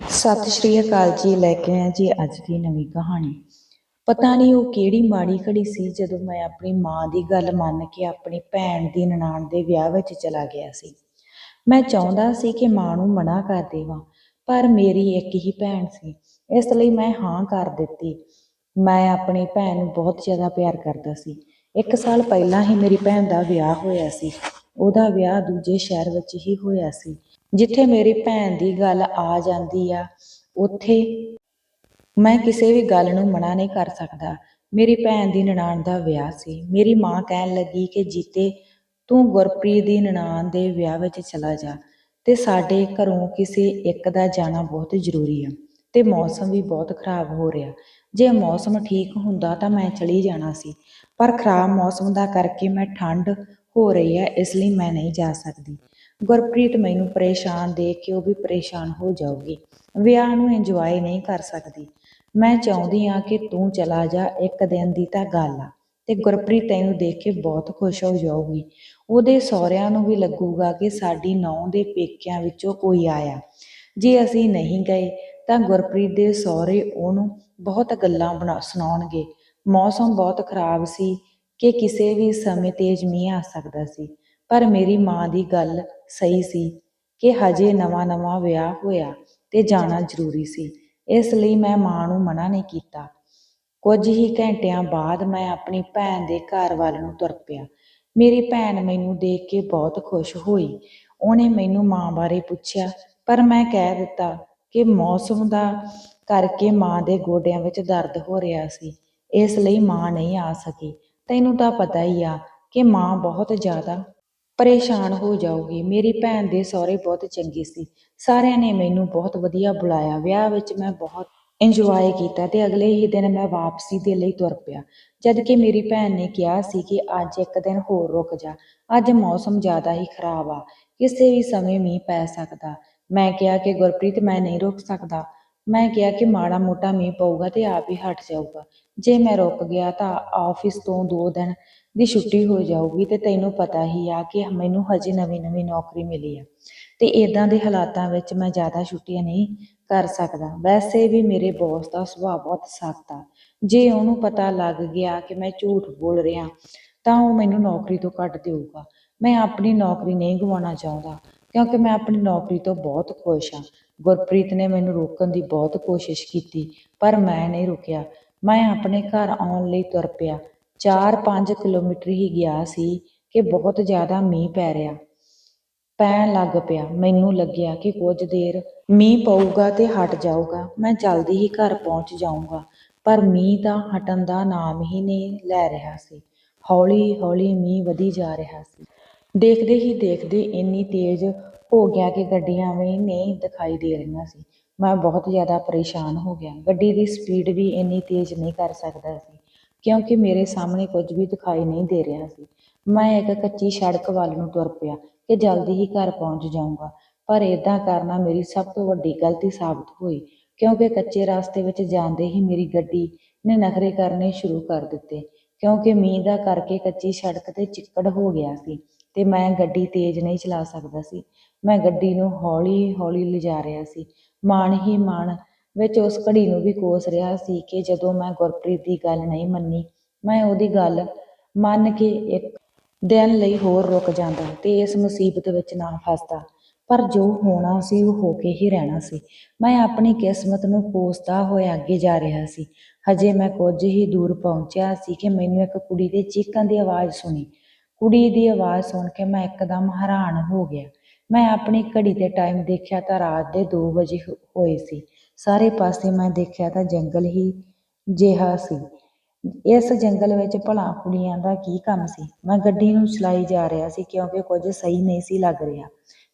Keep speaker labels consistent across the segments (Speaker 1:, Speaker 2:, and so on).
Speaker 1: ਸਤਿ ਸ਼੍ਰੀ ਅਕਾਲ ਜੀ, ਲੈ ਕੇ ਆਏ ਜੀ ਅੱਜ ਦੀ ਨਵੀਂ ਕਹਾਣੀ। ਪਤਾ ਨਹੀਂ ਉਹ ਕਿਹੜੀ ਮਾੜੀ ਘੜੀ ਸੀ ਜਦੋਂ ਮੈਂ ਆਪਣੀ ਮਾਂ ਦੀ ਗੱਲ ਮੰਨ ਕੇ ਆਪਣੀ ਭੈਣ ਦੀ ਨਨਾਣ ਦੇ ਵਿਆਹ ਵਿੱਚ ਚਲਾ ਗਿਆ ਸੀ। ਮੈਂ ਚਾਹੁੰਦਾ ਸੀ ਕਿ ਮਾਂ ਨੂੰ ਮਨਾ ਕਰ ਦੇਵਾਂ, ਪਰ ਮੇਰੀ ਇੱਕ ਹੀ ਭੈਣ ਸੀ, ਇਸ ਲਈ ਮੈਂ ਹਾਂ ਕਰ ਦਿੱਤੀ। ਮੈਂ ਆਪਣੀ ਭੈਣ ਨੂੰ ਬਹੁਤ ਜ਼ਿਆਦਾ ਪਿਆਰ ਕਰਦਾ ਸੀ। ਇੱਕ ਸਾਲ ਪਹਿਲਾਂ ਹੀ ਮੇਰੀ ਭੈਣ ਦਾ ਵਿਆਹ ਹੋਇਆ ਸੀ। ਉਹਦਾ ਵਿਆਹ ਦੂਜੇ ਸ਼ਹਿਰ ਵਿੱਚ ਹੀ ਹੋਇਆ ਸੀ। ਜਿੱਥੇ ਮੇਰੀ ਭੈਣ ਦੀ ਗੱਲ ਆ ਜਾਂਦੀ ਆ, ਉੱਥੇ ਮੈਂ ਕਿਸੇ ਵੀ ਗੱਲ ਨੂੰ ਮਨਾ ਨਹੀਂ ਕਰ ਸਕਦਾ। ਮੇਰੀ ਭੈਣ ਦੀ ਨਨਾਣ ਦਾ ਵਿਆਹ ਸੀ। ਮੇਰੀ ਮਾਂ ਕਹਿਣ ਲੱਗੀ ਕਿ ਜੀਤੇ, ਤੂੰ ਗੁਰਪ੍ਰੀਤ ਦੀ ਨਨਾਣ ਦੇ ਵਿਆਹ ਵਿੱਚ ਚਲਾ ਜਾ ਤੇ ਸਾਡੇ ਘਰੋਂ ਕਿਸੇ ਇੱਕ ਦਾ ਜਾਣਾ ਬਹੁਤ ਜ਼ਰੂਰੀ ਆ ਤੇ ਮੌਸਮ ਵੀ ਬਹੁਤ ਖਰਾਬ ਹੋ ਰਿਹਾ। ਜੇ ਮੌਸਮ ਠੀਕ ਹੁੰਦਾ ਤਾਂ ਮੈਂ ਚਲੀ ਜਾਣਾ ਸੀ, ਪਰ ਖਰਾਬ ਮੌਸਮ ਦਾ ਕਰਕੇ ਮੈਂ ਠੰਡ ਹੋ ਰਹੀ ਹੈ ਇਸ ਲਈ ਮੈਂ ਨਹੀਂ ਜਾ ਸਕਦੀ। ਗੁਰਪ੍ਰੀਤ ਮੈਨੂੰ ਪਰੇਸ਼ਾਨ ਦੇਖ ਕੇ ਉਹ ਵੀ ਪਰੇਸ਼ਾਨ ਹੋ ਜਾਊਗੀ। ਵਿਆਹ ਨੂੰ ਇੰਜੋਏ ਨਹੀਂ ਕਰ ਸਕਦੀ। ਮੈਂ ਚਾਹੁੰਦੀ ਆ ਕਿ ਤੂੰ ਚਲਾ ਜਾ, ਇੱਕ ਦਿਨ ਦੀ ਤਾਂ ਗੱਲ ਆ। ਤੇ ਗੁਰਪ੍ਰੀਤ ਤੈਨੂੰ ਦੇਖ ਕੇ ਬਹੁਤ ਖੁਸ਼ ਹੋ ਜਾਊਗੀ। ਉਹਦੇ ਸਹੁਰਿਆਂ ਨੂੰ ਵੀ ਲੱਗੂਗਾ ਕਿ ਸਾਡੀ ਨੌਂ ਦੇ ਪੇਕਿਆਂ ਵਿੱਚੋਂ ਕੋਈ ਆਇਆ। ਜੇ ਅਸੀਂ ਨਹੀਂ ਗਏ, ਤਾਂ ਗੁਰਪ੍ਰੀਤ ਦੇ ਸਹੁਰੇ ਉਹਨੂੰ ਬਹੁਤ ਗੱਲਾਂ ਬਣਾ, ਸੁਣਾਉਣਗੇ। ਮੌਸਮ ਬਹੁਤ ਖਰਾਬ ਸੀ ਕਿ ਕਿਸੇ ਵੀ ਸਮੇਂ ਤੇਜ਼ ਮੀਂਹ ਆ ਸਕਦਾ ਸੀ। ਪਰ ਮੇਰੀ ਮਾਂ ਦੀ ਗੱਲ ਸਹੀ ਸੀ ਕਿ ਹਜੇ ਨਵਾਂ-ਨਵਾਂ ਵਿਆਹ ਹੋਇਆ ਤੇ ਜਾਣਾ ਜ਼ਰੂਰੀ ਸੀ। ਇਸ ਲਈ ਮੈਂ ਮਾਂ ਨੂੰ ਮਨਾ ਨਹੀਂ ਕੀਤਾ। ਕੁਝ ਹੀ ਘੰਟਿਆਂ ਬਾਅਦ ਮੈਂ ਆਪਣੀ ਭੈਣ ਦੇ ਘਰ ਵੱਲ ਨੂੰ ਤੁਰ ਪਿਆ। ਮੇਰੀ ਭੈਣ ਮੈਨੂੰ ਦੇਖ ਕੇ ਬਹੁਤ ਖੁਸ਼ ਹੋਈ। ਉਹਨੇ ਮੈਨੂੰ ਮਾਂ ਬਾਰੇ ਪੁੱਛਿਆ ਪਰ ਮੈਂ ਕਹਿ ਦਿੱਤਾ ਕਿ ਮੌਸਮ ਦਾ ਕਰਕੇ ਮਾਂ ਦੇ ਗੋਡਿਆਂ ਵਿੱਚ ਦਰਦ ਹੋ ਰਿਹਾ ਸੀ। ਇਸ ਲਈ ਮਾਂ ਨਹੀਂ ਆ ਸਕੀ। ਤੈਨੂੰ ਤਾਂ ਪਤਾ ਹੀ ਆ ਕਿ ਮਾਂ ਬਹੁਤ ਜ਼ਿਆਦਾ ਪਰੇਸ਼ਾਨ ਹੋ ਜਾਊਗੀ ਮੇਰੀ ਭੈਣ ਦੇ ਸਹੁਰੇ ਬਹੁਤ ਚੰਗੇ ਸੀ। ਸਾਰਿਆਂ ਨੇ ਮੈਨੂੰ ਬਹੁਤ ਵਧੀਆ ਬੁਲਾਇਆ। ਵਿਆਹ ਵਿੱਚ ਮੈਂ ਬਹੁਤ ਇੰਜੋਏ ਕੀਤਾ ਤੇ ਅਗਲੇ ਹੀ ਦਿਨ ਮੈਂ ਵਾਪਸੀ ਦੇ ਲਈ ਤੁਰ ਪਿਆ। ਜਦ ਕਿ ਮੇਰੀ ਭੈਣ ਨੇ ਕਿਹਾ ਸੀ ਕਿ ਅੱਜ ਇੱਕ ਦਿਨ ਹੋਰ ਰੁਕ ਜਾ। ਅੱਜ ਮੌਸਮ ਜ਼ਿਆਦਾ ਹੀ ਖਰਾਬ ਆ। ਕਿਸੇ ਵੀ ਸਮੇਂ ਮੀਂਹ ਪੈ ਸਕਦਾ। ਮੈਂ ਕਿਹਾ ਕਿ ਗੁਰਪ੍ਰੀਤ, ਮੈਂ ਨਹੀਂ ਰੁਕ ਸਕਦਾ। ਮੈਂ ਕਿਹਾ ਕਿ ਮਾੜਾ ਮੋਟਾ ਮੀਂਹ ਪਊਗਾ ਤੇ ਆਪ ਹੀ ਹਟ ਜਾਊਗਾ। ਜੇ ਮੈਂ ਰੁਕ ਗਿਆ ਤਾਂ ਆਫਿਸ ਤੋਂ 2 ਦਿਨ ਦੀ ਛੁੱਟੀ ਹੋ ਜਾਊਗੀ ਤੇ ਤੈਨੂੰ ਪਤਾ ਹੀ ਆ ਕਿ ਮੈਨੂੰ ਹਜੇ ਨਵੀਂ ਨਵੀਂ ਨੌਕਰੀ ਮਿਲੀ ਆ। ਤੇ ਇਦਾਂ ਦੇ ਹਾਲਾਤਾਂ ਵਿੱਚ ਮੈਂ ਜ਼ਿਆਦਾ ਛੁੱਟੀਆਂ ਨਹੀਂ ਕਰ ਸਕਦਾ। ਵੈਸੇ ਵੀ ਮੇਰੇ ਬੌਸ ਦਾ ਸੁਭਾਅ ਬਹੁਤ ਸਖਤ ਆ। ਜੇ ਉਹਨੂੰ ਪਤਾ ਲੱਗ ਗਿਆ ਕਿ ਮੈਂ ਝੂਠ ਬੋਲ ਰਿਹਾ, ਤਾਂ ਉਹ ਮੈਨੂੰ ਨੌਕਰੀ ਤੋਂ ਕੱਢ ਦੇਊਗਾ। ਮੈਂ ਆਪਣੀ ਨੌਕਰੀ ਨਹੀਂ ਗਵਾਉਣਾ ਚਾਹੁੰਦਾ, ਕਿਉਂਕਿ ਮੈਂ ਆਪਣੀ ਨੌਕਰੀ ਤੋਂ ਬਹੁਤ ਖੁਸ਼ ਹਾਂ ਗੁਰਪ੍ਰੀਤ ਨੇ ਮੈਨੂੰ ਰੋਕਣ ਦੀ ਬਹੁਤ ਕੋਸ਼ਿਸ਼ ਕੀਤੀ, ਪਰ ਮੈਂ ਨਹੀਂ ਰੁਕਿਆ। ਮੈਂ ਆਪਣੇ ਘਰ ਆਉਣ ਲਈ ਤੁਰ ਪਿਆ। 4-5 ਕਿਲੋਮੀਟਰ ਹੀ ਗਿਆ ਸੀ ਕਿ ਬਹੁਤ ਜ਼ਿਆਦਾ ਮੀਂਹ ਪੈ ਰਿਹਾ। ਪੈਣ ਲੱਗ ਪਿਆ। ਮੈਨੂੰ ਲੱਗਿਆ ਕਿ ਕੁਝ ਦੇਰ ਮੀਂਹ ਪਊਗਾ ਤੇ ਹਟ ਜਾਊਗਾ। ਮੈਂ ਜਲਦੀ ਹੀ ਘਰ ਪਹੁੰਚ ਜਾਊਂਗਾ। ਪਰ ਮੀਂਹ ਤਾਂ ਹਟਣ ਦਾ ਨਾਮ ਹੀ ਨਹੀਂ ਲੈ ਰਿਹਾ ਸੀ। ਹੌਲੀ ਹੌਲੀ ਮੀਂਹ ਵਧੀ ਜਾ ਰਿਹਾ ਸੀ। ਦੇਖਦੇ ਹੀ ਦੇਖਦੇ ਇੰਨੀ ਤੇਜ਼ ਹੋ ਗਿਆ ਕਿ ਗੱਡੀਆਂ ਵੀ ਨਹੀਂ ਦਿਖਾਈ ਦੇ ਰਹੀਆਂ ਸੀ। ਮੈਂ ਬਹੁਤ ਜ਼ਿਆਦਾ ਪਰੇਸ਼ਾਨ ਹੋ ਗਿਆ। ਗੱਡੀ ਦੀ ਸਪੀਡ ਵੀ ਇੰਨੀ ਤੇਜ਼ ਨਹੀਂ ਕਰ ਸਕਦਾ ਸੀ। ਕਿਉਂਕਿ ਮੇਰੇ ਸਾਹਮਣੇ ਕੁਝ ਵੀ ਦਿਖਾਈ ਨਹੀਂ ਦੇ ਰਿਹਾ ਸੀ। ਮੈਂ ਇੱਕ ਕੱਚੀ ਸੜਕ ਵੱਲ ਨੂੰ ਤੁਰ ਪਿਆ ਕਿ ਜਲਦੀ ਹੀ ਘਰ ਪਹੁੰਚ ਜਾਊਂਗਾ। ਪਰ ਇਦਾਂ ਕਰਨਾ ਮੇਰੀ ਸਭ ਤੋਂ ਵੱਡੀ ਗਲਤੀ ਸਾਬਤ ਹੋਈ, ਕਿਉਂਕਿ ਕੱਚੇ ਰਸਤੇ ਵਿੱਚ ਜਾਂਦੇ ਹੀ ਮੇਰੀ ਗੱਡੀ ਨੇ ਨਖਰੇ ਕਰਨੇ ਸ਼ੁਰੂ ਕਰ ਦਿੱਤੇ, ਕਿਉਂਕਿ ਮੀਂਹ ਦਾ ਕਰਕੇ ਕੱਚੀ ਸੜਕ ਤੇ ਚਿੱਕੜ ਹੋ ਗਿਆ ਸੀ ਤੇ ਮੈਂ ਗੱਡੀ ਤੇਜ਼ ਨਹੀਂ ਚਲਾ ਸਕਦਾ ਸੀ। ਮੈਂ ਗੱਡੀ ਨੂੰ ਹੌਲੀ ਹੌਲੀ ਲਿਜਾ ਰਿਹਾ ਸੀ। ਮਾਣ ਹੀ ਮਾਣ ਵਿੱਚ ਉਸ ਘੜੀ ਨੂੰ ਵੀ ਕੋਸ ਰਿਹਾ ਸੀ ਕਿ ਜਦੋਂ ਮੈਂ ਗੁਰਪ੍ਰੀਤ ਦੀ ਗੱਲ ਨਹੀਂ ਮੰਨੀ, ਮੈਂ ਉਹਦੀ ਗੱਲ ਮੰਨ ਕੇ ਇੱਕ ਦਿਨ ਲਈ ਹੋਰ ਰੁਕ ਜਾਂਦਾ ਤੇ ਇਸ ਮੁਸੀਬਤ ਵਿੱਚ ਨਾ ਫਸਦਾ। ਪਰ ਜੋ ਹੋਣਾ ਸੀ ਉਹ ਹੋ ਕੇ ਹੀ ਰਹਿਣਾ ਸੀ। ਮੈਂ ਆਪਣੀ ਕਿਸਮਤ ਨੂੰ ਕੋਸਦਾ ਹੋਇਆ ਅੱਗੇ ਜਾ ਰਿਹਾ ਸੀ। ਹਜੇ ਮੈਂ ਕੁਝ ਹੀ ਦੂਰ ਪਹੁੰਚਿਆ ਸੀ ਕਿ ਮੈਨੂੰ ਇੱਕ ਕੁੜੀ ਦੇ ਚੀਕਾਂ ਦੀ ਆਵਾਜ਼ ਸੁਣੀ। ਕੁੜੀ ਦੀ ਆਵਾਜ਼ ਸੁਣ ਕੇ ਮੈਂ ਇੱਕਦਮ ਹੈਰਾਨ ਹੋ ਗਿਆ। ਮੈਂ ਆਪਣੀ ਘੜੀ ਤੇ ਟਾਈਮ ਦੇਖਿਆ ਤਾਂ ਰਾਤ ਦੇ 2 ਵਜੇ ਹੋਏ ਸੀ। ਸਾਰੇ ਪਾਸੇ ਮੈਂ ਦੇਖਿਆ ਤਾਂ ਜੰਗਲ ਹੀ ਜਿਹਾ ਸੀ। ਇਸ ਜੰਗਲ ਵਿੱਚ ਭਲਾ ਕੁੜੀਆਂ ਦਾ ਕੀ ਕੰਮ ਸੀ? ਮੈਂ ਗੱਡੀ ਨੂੰ ਚਲਾਈ ਜਾ ਰਿਹਾ ਸੀ ਕਿਉਂਕਿ ਕੁਝ ਸਹੀ ਨਹੀਂ ਸੀ ਲੱਗ ਰਿਹਾ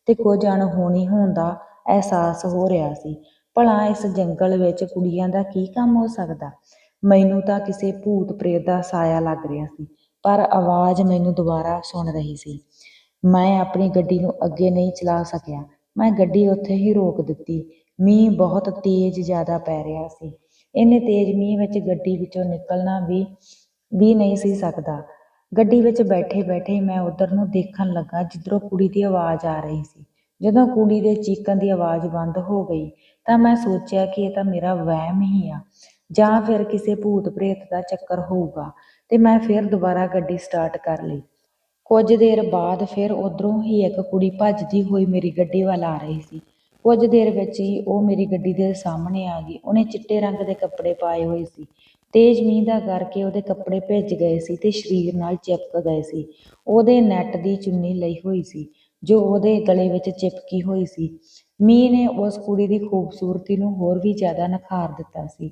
Speaker 1: ਤੇ ਕੁਝ ਅਣਹੋਣੀ ਹੋਣ ਦਾ ਅਹਿਸਾਸ ਹੋ ਰਿਹਾ ਸੀ। ਭਲਾ ਇਸ ਜੰਗਲ ਵਿੱਚ ਕੁੜੀਆਂ ਦਾ ਕੀ ਕੰਮ ਹੋ ਸਕਦਾ? ਮੈਨੂੰ ਤਾਂ ਕਿਸੇ ਭੂਤ ਪ੍ਰੇਤ ਦਾ ਸਾਇਆ ਲੱਗ ਰਿਹਾ ਸੀ, ਪਰ ਆਵਾਜ਼ ਮੈਨੂੰ ਦੁਬਾਰਾ ਸੁਣ ਰਹੀ ਸੀ। ਮੈਂ ਆਪਣੀ ਗੱਡੀ ਨੂੰ ਅੱਗੇ ਨਹੀਂ ਚਲਾ ਸਕਿਆ। ਮੈਂ ਗੱਡੀ ਉੱਥੇ ਹੀ ਰੋਕ ਦਿੱਤੀ। ਮੀਂਹ ਬਹੁਤ ਤੇਜ਼ ਜ਼ਿਆਦਾ ਪੈ ਰਿਹਾ ਸੀ। ਇੰਨੇ ਤੇਜ਼ ਮੀਂਹ ਵਿੱਚ ਗੱਡੀ ਵਿੱਚੋਂ ਨਿਕਲਣਾ ਵੀ ਵੀ ਨਹੀਂ ਸੀ ਸਕਦਾ। ਗੱਡੀ ਵਿੱਚ ਬੈਠੇ ਬੈਠੇ ਮੈਂ ਉਧਰ ਨੂੰ ਦੇਖਣ ਲੱਗਾ ਜਿੱਧਰੋਂ ਕੁੜੀ ਦੀ ਆਵਾਜ਼ ਆ ਰਹੀ ਸੀ। ਜਦੋਂ ਕੁੜੀ ਦੇ ਚੀਕਣ ਦੀ ਆਵਾਜ਼ ਬੰਦ ਹੋ ਗਈ ਤਾਂ ਮੈਂ ਸੋਚਿਆ ਕਿ ਇਹ ਤਾਂ ਮੇਰਾ ਵਹਿਮ ਹੀ ਆ, ਜਾਂ ਫਿਰ ਕਿਸੇ ਭੂਤ ਪ੍ਰੇਤ ਦਾ ਚੱਕਰ ਹੋਊਗਾ ਤੇ ਮੈਂ ਫਿਰ ਦੁਬਾਰਾ ਗੱਡੀ ਸਟਾਰਟ ਕਰ ਲਈ। ਕੁਝ ਦੇਰ ਬਾਅਦ ਫਿਰ ਉਧਰੋਂ ਹੀ ਇੱਕ ਕੁੜੀ ਭੱਜਦੀ ਹੋਈ ਮੇਰੀ ਗੱਡੀ ਵੱਲ ਆ ਰਹੀ ਸੀ। ਕੁਝ ਦੇਰ ਵਿੱਚ ਹੀ ਉਹ ਮੇਰੀ ਗੱਡੀ ਦੇ ਸਾਹਮਣੇ ਆ ਗਈ। ਉਹਨੇ ਚਿੱਟੇ ਰੰਗ ਦੇ ਕੱਪੜੇ ਪਾਏ ਹੋਏ ਸੀ। ਤੇਜ਼ ਮੀਂਹ ਦਾ ਕਰਕੇ ਉਹਦੇ ਕੱਪੜੇ ਭਿੱਜ ਗਏ ਸੀ ਤੇ ਸਰੀਰ ਨਾਲ ਚਿਪਕ ਗਏ ਸੀ। ਉਹਦੇ ਨੈਟ ਦੀ ਚੁੰਨੀ ਲਈ ਹੋਈ ਸੀ, ਜੋ ਉਹਦੇ ਗਲੇ ਵਿੱਚ ਚਿਪਕੀ ਹੋਈ ਸੀ। ਮੀਂਹ ਨੇ ਉਸ ਕੁੜੀ ਦੀ ਖੂਬਸੂਰਤੀ ਨੂੰ ਹੋਰ ਵੀ ਜ਼ਿਆਦਾ ਨਖਾਰ ਦਿੱਤਾ ਸੀ।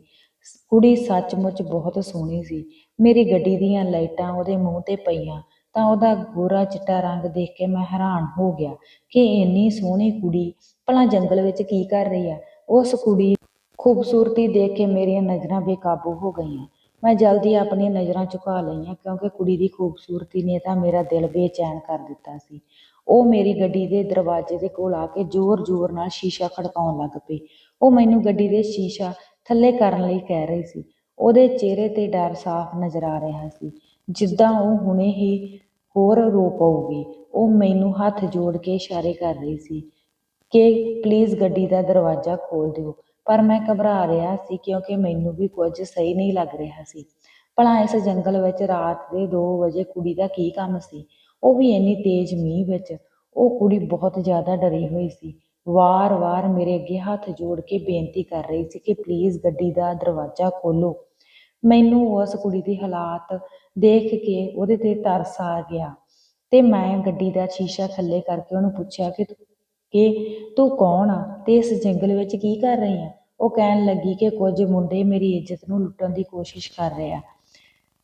Speaker 1: ਕੁੜੀ ਸੱਚਮੁੱਚ ਬਹੁਤ ਸੋਹਣੀ ਸੀ। ਮੇਰੀ ਗੱਡੀ ਦੀਆਂ ਲਾਈਟਾਂ ਉਹਦੇ ਮੂੰਹ ਤੇ ਪਈਆਂ ਤਾਂ ਉਹਦਾ ਗੋਰਾ ਚਿੱਟਾ ਰੰਗ ਦੇਖ ਕੇ ਮੈਂ ਹੈਰਾਨ ਹੋ ਗਿਆ ਕਿ ਇੰਨੀ ਸੋਹਣੀ ਕੁੜੀ ਭਲਾ ਜੰਗਲ ਵਿੱਚ ਕੀ ਕਰ ਰਹੀ ਆ? ਉਸ ਕੁੜੀ ਖੂਬਸੂਰਤੀ ਦੇਖ ਕੇ ਮੇਰੀਆਂ ਨਜ਼ਰਾਂ ਬੇਕਾਬੂ ਹੋ ਗਈਆਂ। ਮੈਂ ਜਲਦੀ ਆਪਣੀਆਂ ਨਜ਼ਰਾਂ ਝੁਕਾ ਲਈਆਂ ਕਿਉਂਕਿ ਕੁੜੀ ਦੀ ਖੂਬਸੂਰਤੀ ਨੇ ਤਾਂ ਮੇਰਾ ਦਿਲ ਬੇਚੈਨ ਕਰ ਦਿੱਤਾ ਸੀ। ਉਹ ਮੇਰੀ ਗੱਡੀ ਦੇ ਦਰਵਾਜ਼ੇ ਦੇ ਕੋਲ ਆ ਕੇ ਜ਼ੋਰ-ਜ਼ੋਰ ਨਾਲ ਸ਼ੀਸ਼ਾ ਖੜਕਾਉਣ ਲੱਗ ਪਈ। ਉਹ ਮੈਨੂੰ ਗੱਡੀ ਦੇ ਸ਼ੀਸ਼ਾ ਥੱਲੇ ਕਰਨ ਲਈ ਕਹਿ ਰਹੀ ਸੀ। ਉਹਦੇ ਚਿਹਰੇ ਤੇ ਡਰ ਸਾਫ਼ ਨਜ਼ਰ ਆ ਰਿਹਾ ਸੀ। ਜਿੱਦਾਂ ਉਹ ਹੁਣੇ ਹੀ ਹੋਰ ਰੋ ਪਊਗੀ। ਉਹ ਮੈਨੂੰ ਹੱਥ ਜੋੜ ਕੇ ਇਸ਼ਾਰੇ ਕਰ ਰਹੀ ਸੀ। ਕਿ ਪਲੀਜ਼ ਗੱਡੀ ਦਾ ਦਰਵਾਜ਼ਾ ਖੋਲ ਦਿਓ। ਪਰ ਮੈਂ ਘਬਰਾ ਰਿਹਾ ਸੀ ਕਿਉਂਕਿ ਮੈਨੂੰ ਵੀ ਕੁਝ ਸਹੀ ਨਹੀਂ ਲੱਗ ਰਿਹਾ ਸੀ। ਭਲਾ ਇਸ ਜੰਗਲ ਵਿੱਚ ਰਾਤ ਦੇ 2 ਵਜੇ ਕੁੜੀ ਦਾ ਕੀ ਕੰਮ ਸੀ? ਉਹ ਵੀ ਇੰਨੀ ਤੇਜ਼ ਮੀਂਹ ਵਿੱਚ। ਉਹ ਕੁੜੀ ਬਹੁਤ ਜ਼ਿਆਦਾ ਡਰੀ ਹੋਈ ਸੀ। ਵਾਰ-ਵਾਰ ਮੇਰੇ ਅੱਗੇ ਹੱਥ ਜੋੜ ਕੇ ਬੇਨਤੀ ਕਰ ਰਹੀ ਸੀ ਕਿ ਪਲੀਜ਼ ਗੱਡੀ ਦਾ ਦਰਵਾਜ਼ਾ ਖੋਲੋ ਮੈਨੂੰ ਉਸ ਕੁੜੀ ਦੀ ਹਾਲਾਤ ਦੇਖ ਕੇ ਉਹਦੇ ਤੇ ਤਰਸ ਆ ਗਿਆ ਤੇ ਮੈਂ ਗੱਡੀ ਦਾ ਸ਼ੀਸ਼ਾ ਥੱਲੇ ਕਰਕੇ ਉਹਨੂੰ ਪੁੱਛਿਆ ਕਿ ਕਿ ਤੂੰ ਕੌਣ ਆ ਤੇ ਇਸ ਜੰਗਲ ਵਿੱਚ ਕੀ ਕਰ ਰਹੀ ਆ? ਉਹ ਕਹਿਣ ਲੱਗੀ ਕਿ ਕੁਝ ਮੁੰਡੇ ਮੇਰੀ ਇੱਜ਼ਤ ਨੂੰ ਲੁੱਟਣ ਦੀ ਕੋਸ਼ਿਸ਼ ਕਰ ਰਹੇ ਆ।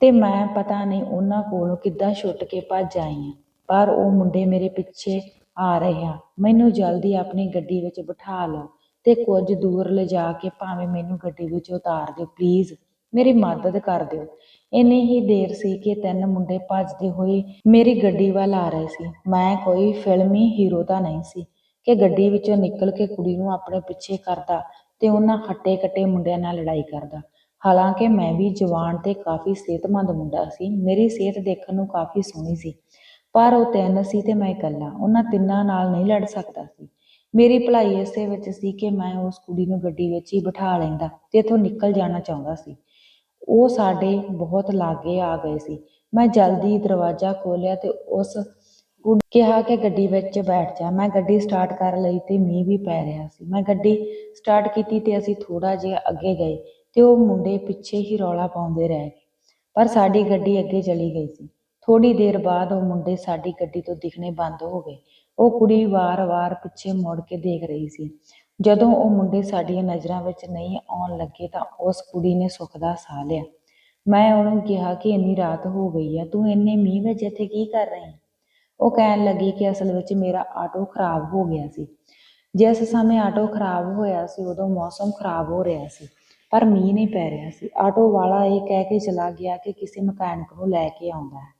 Speaker 1: ਤੇ ਮੈਂ ਪਤਾ ਨਹੀਂ ਉਹਨਾਂ ਕੋਲੋਂ ਕਿੱਦਾਂ ਛੁੱਟ ਕੇ ਭੱਜ ਆਈ ਹਾਂ ਪਰ ਉਹ ਮੁੰਡੇ ਮੇਰੇ ਪਿੱਛੇ ਆ ਰਹੇ ਆ। ਮੈਨੂੰ ਜਲਦੀ ਆਪਣੀ ਗੱਡੀ ਵਿੱਚ ਬਿਠਾ ਲਓ ਤੇ ਕੁਝ ਦੂਰ ਲਿਜਾ ਕੇ ਭਾਵੇਂ ਮੈਨੂੰ ਗੱਡੀ ਵਿੱਚ ਉਤਾਰ ਦਿਓ। ਪਲੀਜ਼, ਮੇਰੀ ਮਦਦ ਕਰ ਦਿਓ। ਇੰਨੀ ਹੀ ਦੇਰ ਸੀ ਕਿ ਤਿੰਨ ਮੁੰਡੇ ਭੱਜਦੇ ਹੋਏ ਮੇਰੀ ਗੱਡੀ ਵੱਲ ਆ ਰਹੇ ਸੀ। ਮੈਂ ਕੋਈ ਫਿਲਮੀ ਹੀਰੋ ਤਾਂ ਨਹੀਂ ਸੀ। ਕਿ ਗੱਡੀ ਵਿੱਚੋਂ ਨਿਕਲ ਕੇ ਕੁੜੀ ਨੂੰ ਆਪਣੇ ਪਿੱਛੇ ਕਰਦਾ ਤੇ ਉਹਨਾਂ ਹੱਟੇ ਕੱਟੇ ਮੁੰਡਿਆਂ ਨਾਲ ਲੜਾਈ ਕਰਦਾ। ਹਾਲਾਂਕਿ ਮੈਂ ਵੀ ਜਵਾਨ ਤੇ ਕਾਫੀ ਸਿਹਤਮੰਦ ਮੁੰਡਾ ਸੀ, ਮੇਰੀ ਸਿਹਤ ਦੇਖਣ ਨੂੰ ਕਾਫੀ ਸੋਹਣੀ ਸੀ, ਪਰ ਉਹ ਤਿੰਨ ਸੀ ਤੇ ਮੈਂ ਇਕੱਲਾ, ਉਹਨਾਂ ਤਿੰਨਾਂ ਨਾਲ ਨਹੀਂ ਲੜ ਸਕਦਾ ਸੀ। ਮੇਰੀ ਭਲਾਈ ਇਸੇ ਵਿੱਚ ਸੀ ਕਿ ਮੈਂ ਉਸ ਕੁੜੀ ਨੂੰ ਗੱਡੀ ਵਿੱਚ ਹੀ ਬਿਠਾ ਲੈਂਦਾ ਤੇ ਇੱਥੋਂ ਨਿਕਲ ਜਾਣਾ ਚਾਹੁੰਦਾ ਸੀ। ਉਹ ਸਾਡੇ ਬਹੁਤ ਲਾਗੇ ਆ ਗਏ ਸੀ। ਮੈਂ ਜਲਦੀ ਦਰਵਾਜ਼ਾ ਖੋਲ੍ਹਿਆ ਤੇ ਉਸ ਕੁੜੀ ਕਿਹਾ ਕਿ ਗੱਡੀ ਵਿੱਚ ਬੈਠ ਜਾ। ਮੈਂ ਗੱਡੀ ਸਟਾਰਟ ਕਰ ਲਈ ਤੇ ਮੀਂਹ ਵੀ ਪੈ ਰਿਹਾ ਸੀ। ਮੈਂ ਗੱਡੀ ਸਟਾਰਟ ਕੀਤੀ ਤੇ ਅਸੀਂ ਥੋੜਾ ਜਿਹਾ ਅੱਗੇ ਗਏ ਤੇ ਉਹ ਮੁੰਡੇ ਪਿੱਛੇ ਹੀ ਰੌਲਾ ਪਾਉਂਦੇ ਰਹਿ ਗਏ। ਪਰ ਸਾਡੀ ਗੱਡੀ ਅੱਗੇ ਚਲੀ ਗਈ ਸੀ। ਥੋੜੀ ਦੇਰ ਬਾਅਦ ਉਹ ਮੁੰਡੇ ਸਾਡੀ ਗੱਡੀ ਤੋਂ ਦਿਖਣੇ ਬੰਦ ਹੋ ਗਏ। ਉਹ ਕੁੜੀ ਵਾਰ-ਵਾਰ ਪਿੱਛੇ ਮੁੜ ਕੇ ਦੇਖ ਰਹੀ ਸੀ। ਜਦੋਂ ਉਹ ਮੁੰਡੇ ਸਾਡੀਆਂ ਨਜ਼ਰਾਂ ਵਿੱਚ ਨਹੀਂ ਆਉਣ ਲੱਗੇ ਤਾਂ ਉਸ ਕੁੜੀ ਨੇ ਸੁੱਖ ਦਾ ਸਾਹ ਲਿਆ। ਮੈਂ ਉਹਨੂੰ ਕਿਹਾ ਕਿ ਇੰਨੀ ਰਾਤ ਹੋ ਗਈ ਆ, ਤੂੰ ਇੰਨੇ ਮੀਂਹ ਵਿੱਚ ਇੱਥੇ ਕੀ ਕਰ ਰਹੀ? ਉਹ ਕਹਿਣ ਲੱਗੀ ਕਿ ਅਸਲ ਵਿੱਚ ਮੇਰਾ ਆਟੋ ਖਰਾਬ ਹੋ ਗਿਆ ਸੀ। ਜਿਸ ਸਮੇਂ ਆਟੋ ਖਰਾਬ ਹੋਇਆ ਸੀ, ਉਦੋਂ ਮੌਸਮ ਖਰਾਬ ਹੋ ਰਿਹਾ ਸੀ, ਪਰ ਮੀਂਹ ਨਹੀਂ ਪੈ ਰਿਹਾ ਸੀ। ਆਟੋ ਵਾਲਾ ਇਹ ਕਹਿ ਕੇ ਚਲਾ ਗਿਆ ਕਿ ਕਿਸੇ ਮਕੈਨਿਕ ਨੂੰ ਲੈ ਕੇ ਆਉਂਦਾ ਹੈ।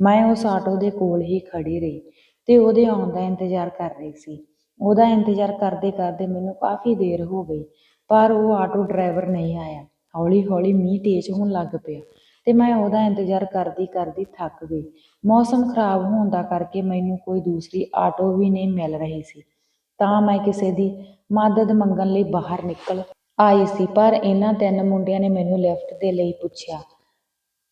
Speaker 1: ਮੈਂ ਉਸ ਆਟੋ ਦੇ ਕੋਲ ਹੀ ਖੜੀ ਰਹੀ ਤੇ ਉਹਦੇ ਆਉਣ ਦਾ ਇੰਤਜ਼ਾਰ ਕਰ ਰਹੀ ਸੀ। ਉਹਦਾ ਇੰਤਜ਼ਾਰ ਕਰਦੇ ਕਰਦੇ ਮੈਨੂੰ ਕਾਫੀ ਦੇਰ ਹੋ ਗਈ, ਪਰ ਉਹ ਆਟੋ ਡਰਾਈਵਰ ਨਹੀਂ ਆਇਆ। ਹੌਲੀ ਹੌਲੀ ਮੀਂਹ ਤੇਜ਼ ਹੋਣ ਲੱਗ ਪਿਆ। ਤੇ ਮੈਂ ਉਹਦਾ ਇੰਤਜ਼ਾਰ ਕਰਦੀ ਕਰਦੀ ਥੱਕ ਗਈ। ਮੌਸਮ ਖਰਾਬ ਹੋਣ ਦਾ ਕਰਕੇ ਮੈਨੂੰ ਕੋਈ ਦੂਸਰੀ ਆਟੋ ਵੀ ਨਹੀਂ ਮਿਲ ਰਹੀ ਸੀ। ਤਾਂ ਮੈਂ ਕਿਸੇ ਦੀ ਮਦਦ ਮੰਗਣ ਲਈ ਬਾਹਰ ਨਿਕਲ ਆਈ ਸੀ, ਪਰ ਇਹਨਾਂ ਤਿੰਨ ਮੁੰਡਿਆਂ ਨੇ ਮੈਨੂੰ ਲਿਫਟ ਦੇ ਲਈ ਪੁੱਛਿਆ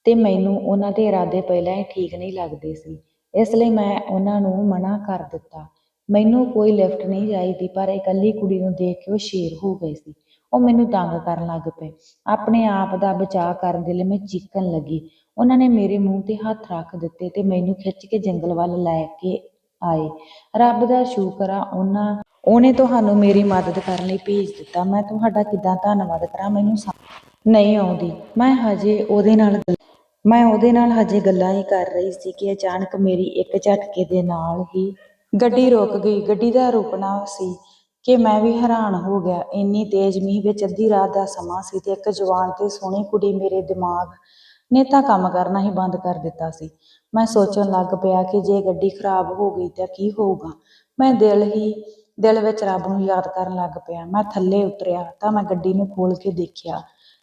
Speaker 1: ਤੇ ਮੈਨੂੰ ਉਹਨਾਂ ਦੇ ਇਰਾਦੇ ਪਹਿਲਾਂ ਹੀ ਠੀਕ ਨਹੀਂ ਲੱਗਦੇ ਸੀ। ਇਸ ਲਈ ਮੈਂ ਉਹਨਾਂ ਨੂੰ ਮਨਾ ਕਰ ਦਿੱਤਾ। ਮੈਨੂੰ ਕੋਈ ਲਿਫਟ ਨਹੀਂ ਚਾਹੀਦੀ, ਪਰ ਇਕੱਲੀ ਕੁੜੀ ਨੂੰ ਦੇਖ ਕੇ ਉਹ ਸ਼ੇਰ ਹੋ ਗਏ ਸੀ। ਉਹ ਮੈਨੂੰ ਤੰਗ ਕਰਨ ਲੱਗ ਪਏ। ਆਪਣੇ ਆਪ ਦਾ ਬਚਾਅ ਕਰਨ ਦੇ ਲਈ ਮੈਂ ਚੀਕਣ ਲੱਗੀ। ਉਹਨਾਂ ਨੇ ਮੇਰੇ ਮੂੰਹ ਤੇ ਹੱਥ ਰੱਖ ਦਿੱਤੇ ਤੇ ਮੈਨੂੰ ਖਿੱਚ ਕੇ ਜੰਗਲ ਵੱਲ ਲੈ ਕੇ ਆਏ। ਰੱਬ ਦਾ ਸ਼ੁਕਰ ਆ, ਉਹਨਾਂ, ਉਹਨੇ ਤੁਹਾਨੂੰ ਮੇਰੀ ਮਦਦ ਕਰਨ ਲਈ ਭੇਜ ਦਿੱਤਾ। ਮੈਂ ਤੁਹਾਡਾ ਕਿੱਦਾਂ ਧੰਨਵਾਦ ਕਰਾਂ? ਮੈਨੂੰ ਨਹੀਂ ਆਉਂਦੀ। ਮੈਂ ਹਜੇ ਉਹਦੇ ਨਾਲ ਮੈਂ ਉਹਦੇ ਨਾਲ ਹਜੇ ਗੱਲਾਂ ਹੀ ਕਰ ਰਹੀ ਸੀ ਕਿ ਅਚਾਨਕ ਮੇਰੀ ਇੱਕ ਝਟਕੇ ਦੇ ਨਾਲ ਹੀ ਗੱਡੀ ਰੁਕ ਗਈ। ਗੱਡੀ ਦਾ ਰੁਕਣਾ ਸੀ। ਕਿ ਮੈਂ ਵੀ ਹੈਰਾਨ ਹੋ ਗਿਆ। ਇੰਨੀ ਤੇਜ਼ ਮੀਂਹ ਵਿੱਚ ਅੱਧੀ ਰਾਤ ਦਾ ਸਮਾਂ ਸੀ ਤੇ ਇੱਕ ਜਵਾਨ ਤੇ ਸੋਹਣੀ ਕੁੜੀ ਮੇਰੇ ਦਿਮਾਗ ਨੇ ਤਾਂ ਕੰਮ ਕਰਨਾ ਹੀ ਬੰਦ ਕਰ ਦਿੱਤਾ ਸੀ। ਮੈਂ ਸੋਚਣ ਲੱਗ ਪਿਆ ਕਿ ਜੇ ਗੱਡੀ ਖਰਾਬ ਹੋ ਗਈ ਤਾਂ ਕੀ ਹੋਊਗਾ। ਮੈਂ ਦਿਲ ਹੀ, ਦਿਲ ਵਿੱਚ ਰੱਬ ਨੂੰ ਯਾਦ ਕਰਨ ਲੱਗ ਪਿਆ। ਮੈਂ ਥੱਲੇ ਉਤਰਿਆ ਤਾਂ ਮੈਂ ਗੱਡੀ ਨੂੰ ਖੋਲ ਕੇ ਦੇਖਿਆ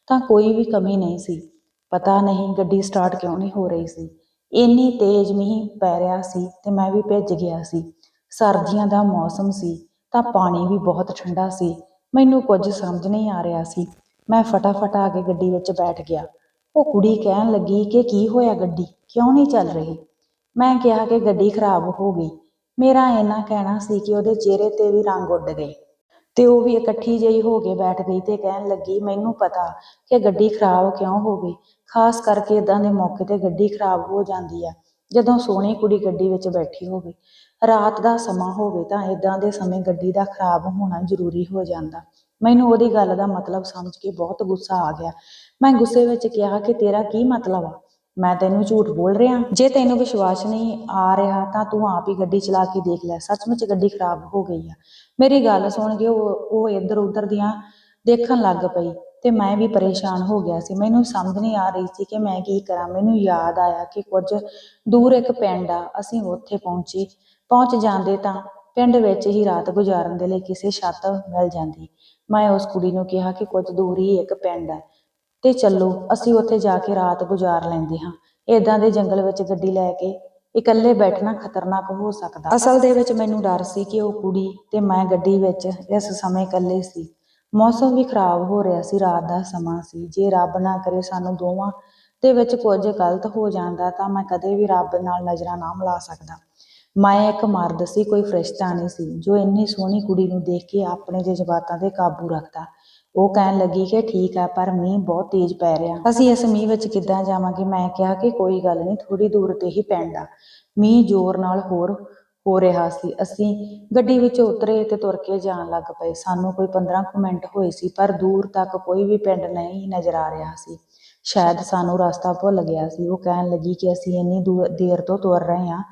Speaker 1: ਤਾਂ ਕੋਈ ਵੀ ਕਮੀ ਨਹੀਂ ਸੀ। ਪਤਾ ਨਹੀਂ ਗੱਡੀ ਸਟਾਰਟ ਕਿਉਂ ਨਹੀਂ ਹੋ ਰਹੀ ਸੀ। ਇੰਨੀ ਤੇਜ਼ ਮੀਂਹ ਪੈ ਰਿਹਾ ਸੀ ਤੇ ਮੈਂ ਵੀ ਭਿੱਜ ਗਿਆ ਸੀ। ਸਰਦੀਆਂ ਦਾ ਮੌਸਮ ਸੀ। ਤਾਂ ਪਾਣੀ ਵੀ ਬਹੁਤ ਠੰਡਾ ਸੀ। ਮੈਨੂੰ ਕੁਝ ਸਮਝ ਨਹੀਂ ਆ ਰਿਹਾ ਸੀ। ਮੈਂ ਫਟਾਫਟ ਆ ਕੇ ਗੱਡੀ ਵਿੱਚ ਬੈਠ ਗਿਆ। ਉਹ ਕੁੜੀ ਕਹਿਣ ਲੱਗੀ ਕਿ ਕੀ ਹੋਇਆ ਗੱਡੀ? ਕਿਉਂ ਨਹੀਂ ਚੱਲ ਰਹੀ? ਮੈਂ ਕਿਹਾ ਕਿ ਗੱਡੀ ਖਰਾਬ ਹੋ ਗਈ। ਮੇਰਾ ਇੰਨਾ ਕਹਿਣਾ ਸੀ ਕਿ ਉਹਦੇ ਚਿਹਰੇ ਤੇ ਵੀ ਰੰਗ ਉੱਡ ਗਏ। ਤੇ ਉਹ ਵੀ ਇਕੱਠੀ ਜਿਹੀ ਹੋ ਕੇ ਬੈਠ ਗਈ ਤੇ ਕਹਿਣ ਲੱਗੀ, ਮੈਨੂੰ ਪਤਾ ਕਿ ਗੱਡੀ ਖਰਾਬ ਕਿਉਂ ਹੋ ਗਈ। ਖਾਸ ਕਰਕੇ ਇਦਾਂ ਦੇ ਮੌਕੇ ਤੇ ਗੱਡੀ ਖਰਾਬ ਹੋ ਜਾਂਦੀ ਆ। ਜਦੋਂ ਸੋਹਣੀ ਕੁੜੀ ਗੱਡੀ ਵਿੱਚ ਬੈਠੀ ਹੋਵੇ, ਰਾਤ ਦਾ ਸਮਾਂ ਹੋਵੇ ਤਾਂ ਇਦਾਂ ਦੇ ਸਮੇਂ ਗੱਡੀ ਦਾ ਖਰਾਬ ਹੋਣਾ ਜ਼ਰੂਰੀ ਹੋ ਜਾਂਦਾ। ਮੈਨੂੰ ਉਹਦੀ ਗੱਲ ਦਾ ਮਤਲਬ ਸਮਝ ਕੇ ਬਹੁਤ ਗੁੱਸਾ ਆ ਗਿਆ। ਮੈਂ ਗੁੱਸੇ ਵਿੱਚ ਕਿਹਾ ਕਿ ਤੇਰਾ ਕੀ ਮਤਲਬ ਆ? ਮੈਂ ਤੈਨੂੰ ਝੂਠ ਬੋਲ ਰਿਹਾ। ਜੇ ਤੈਨੂੰ ਵਿਸ਼ਵਾਸ ਨਹੀਂ ਆ ਰਿਹਾ ਤਾਂ ਤੂੰ ਆਪ ਹੀ ਗੱਡੀ ਚਲਾ ਕੇ ਦੇਖ ਲੈ। ਸੱਚਮੁੱਚ ਗੱਡੀ ਖਰਾਬ ਹੋ ਗਈ ਆ। ਮੇਰੀ ਗੱਲ ਸੁਣ ਕੇ ਉਹ ਉਹ ਇੱਧਰ ਉੱਧਰ ਦੀਆਂ ਦੇਖਣ ਲੱਗ ਪਈ। ਤੇ ਮੈਂ ਵੀ ਪਰੇਸ਼ਾਨ ਹੋ ਗਿਆ ਸੀ। ਮੈਨੂੰ ਸਮਝ ਨਹੀਂ ਆ ਰਹੀ ਸੀ ਕਿ ਮੈਂ ਕੀ ਕਰਾਂ। ਮੈਨੂੰ ਯਾਦ ਆਇਆ ਕਿ ਕੁਝ ਦੂਰ ਇੱਕ ਪਿੰਡ ਆ, ਅਸੀਂ ਉੱਥੇ ਪਹੁੰਚੇ। ਪਹੁੰਚ ਜਾਂਦੇ ਤਾਂ ਪਿੰਡ ਵਿੱਚ ਹੀ ਰਾਤ ਗੁਜ਼ਾਰਨ ਦੇ ਲਈ ਕਿਸੇ ਛੱਤ ਮਿਲ ਜਾਂਦੀ। ਮੈਂ ਉਸ ਕੁੜੀ ਨੂੰ ਕਿਹਾ ਕਿ ਕੁਝ ਦੂਰ ਹੀ ਇੱਕ ਪਿੰਡ ਹੈ ਤੇ ਚੱਲੋ, ਅਸੀਂ ਉੱਥੇ ਜਾ ਕੇ ਰਾਤ ਗੁਜ਼ਾਰ ਲੈਂਦੇ ਹਾਂ। ਏਦਾਂ ਦੇ ਜੰਗਲ ਵਿੱਚ ਗੱਡੀ ਲੈ ਕੇ ਇਕੱਲੇ ਬੈਠਣਾ ਖਤਰਨਾਕ ਹੋ ਸਕਦਾ। ਅਸਲ ਦੇ ਵਿੱਚ ਮੈਨੂੰ ਡਰ ਸੀ ਕਿ ਉਹ ਕੁੜੀ ਤੇ ਮੈਂ ਗੱਡੀ ਵਿੱਚ ਇਸ ਸਮੇਂ ਇਕੱਲੇ ਸੀ। ਮੌਸਮ ਵੀ ਖਰਾਬ ਹੋ ਰਿਹਾ ਸੀ, ਰਾਤ ਦਾ ਸਮਾਂ ਸੀ। ਜੇ ਰੱਬ ਨਾ ਕਰੇ ਸਾਨੂੰ ਦੋਵਾਂ ਦੇ ਵਿੱਚ ਕੁਝ ਗਲਤ ਹੋ ਜਾਂਦਾ ਤਾਂ ਮੈਂ ਕਦੇ ਵੀ ਰੱਬ ਨਾਲ ਨਜ਼ਰਾਂ ਨਾ ਮਿਲਾ ਸਕਦਾ। ਮੈਂ ਇੱਕ ਮਰਦ ਸੀ, ਕੋਈ ਫਰਿਸ਼ਤਾ ਨਹੀਂ ਸੀ, ਜੋ ਇੰਨੀ ਸੋਹਣੀ ਕੁੜੀ ਨੂੰ ਦੇਖ ਕੇ ਆਪਣੇ ਜਜ਼ਬਾਤਾਂ ਤੇ ਕਾਬੂ ਰੱਖਦਾ। ਉਹ ਕਹਿਣ ਲੱਗੀ ਕਿ ਠੀਕ ਆ, ਪਰ ਮੀਂਹ ਬਹੁਤ ਤੇਜ਼ ਪੈ ਰਿਹਾ। ਅਸੀਂ ਇਸ ਮੀਂਹ ਵਿੱਚ ਕਿੱਦਾਂ ਜਾਵਾਂਗੇ? ਮੈਂ ਕਿਹਾ ਕਿ ਕੋਈ ਗੱਲ ਨਹੀਂ ਥੋੜੀ ਦੂਰ ਤੇ ਹੀ ਪੈਂਦਾ। ਮੀਂਹ ਜ਼ੋਰ ਨਾਲ ਹੋਰ ਹੋ ਰਿਹਾ ਸੀ। ਅਸੀਂ ਗੱਡੀ ਵਿੱਚ ਉਤਰੇ ਤੇ ਤੁਰ ਕੇ ਜਾਣ ਲੱਗ ਪਏ। ਸਾਨੂੰ ਕੋਈ 15 ਕੁ ਮਿੰਟ ਹੋਏ ਸੀ, ਪਰ ਦੂਰ ਤੱਕ ਕੋਈ ਵੀ ਪਿੰਡ ਨਹੀਂ ਨਜ਼ਰ ਆ ਰਿਹਾ ਸੀ। ਸ਼ਾਇਦ ਸਾਨੂੰ ਰਸਤਾ ਭੁੱਲ ਗਿਆ ਸੀ। ਉਹ ਕਹਿਣ ਲੱਗੀ ਕਿ ਅਸੀਂ ਇੰਨੀ ਦੂਰ ਦੇਰ ਤੋਂ ਤੁਰ ਰਹੇ ਹਾਂ।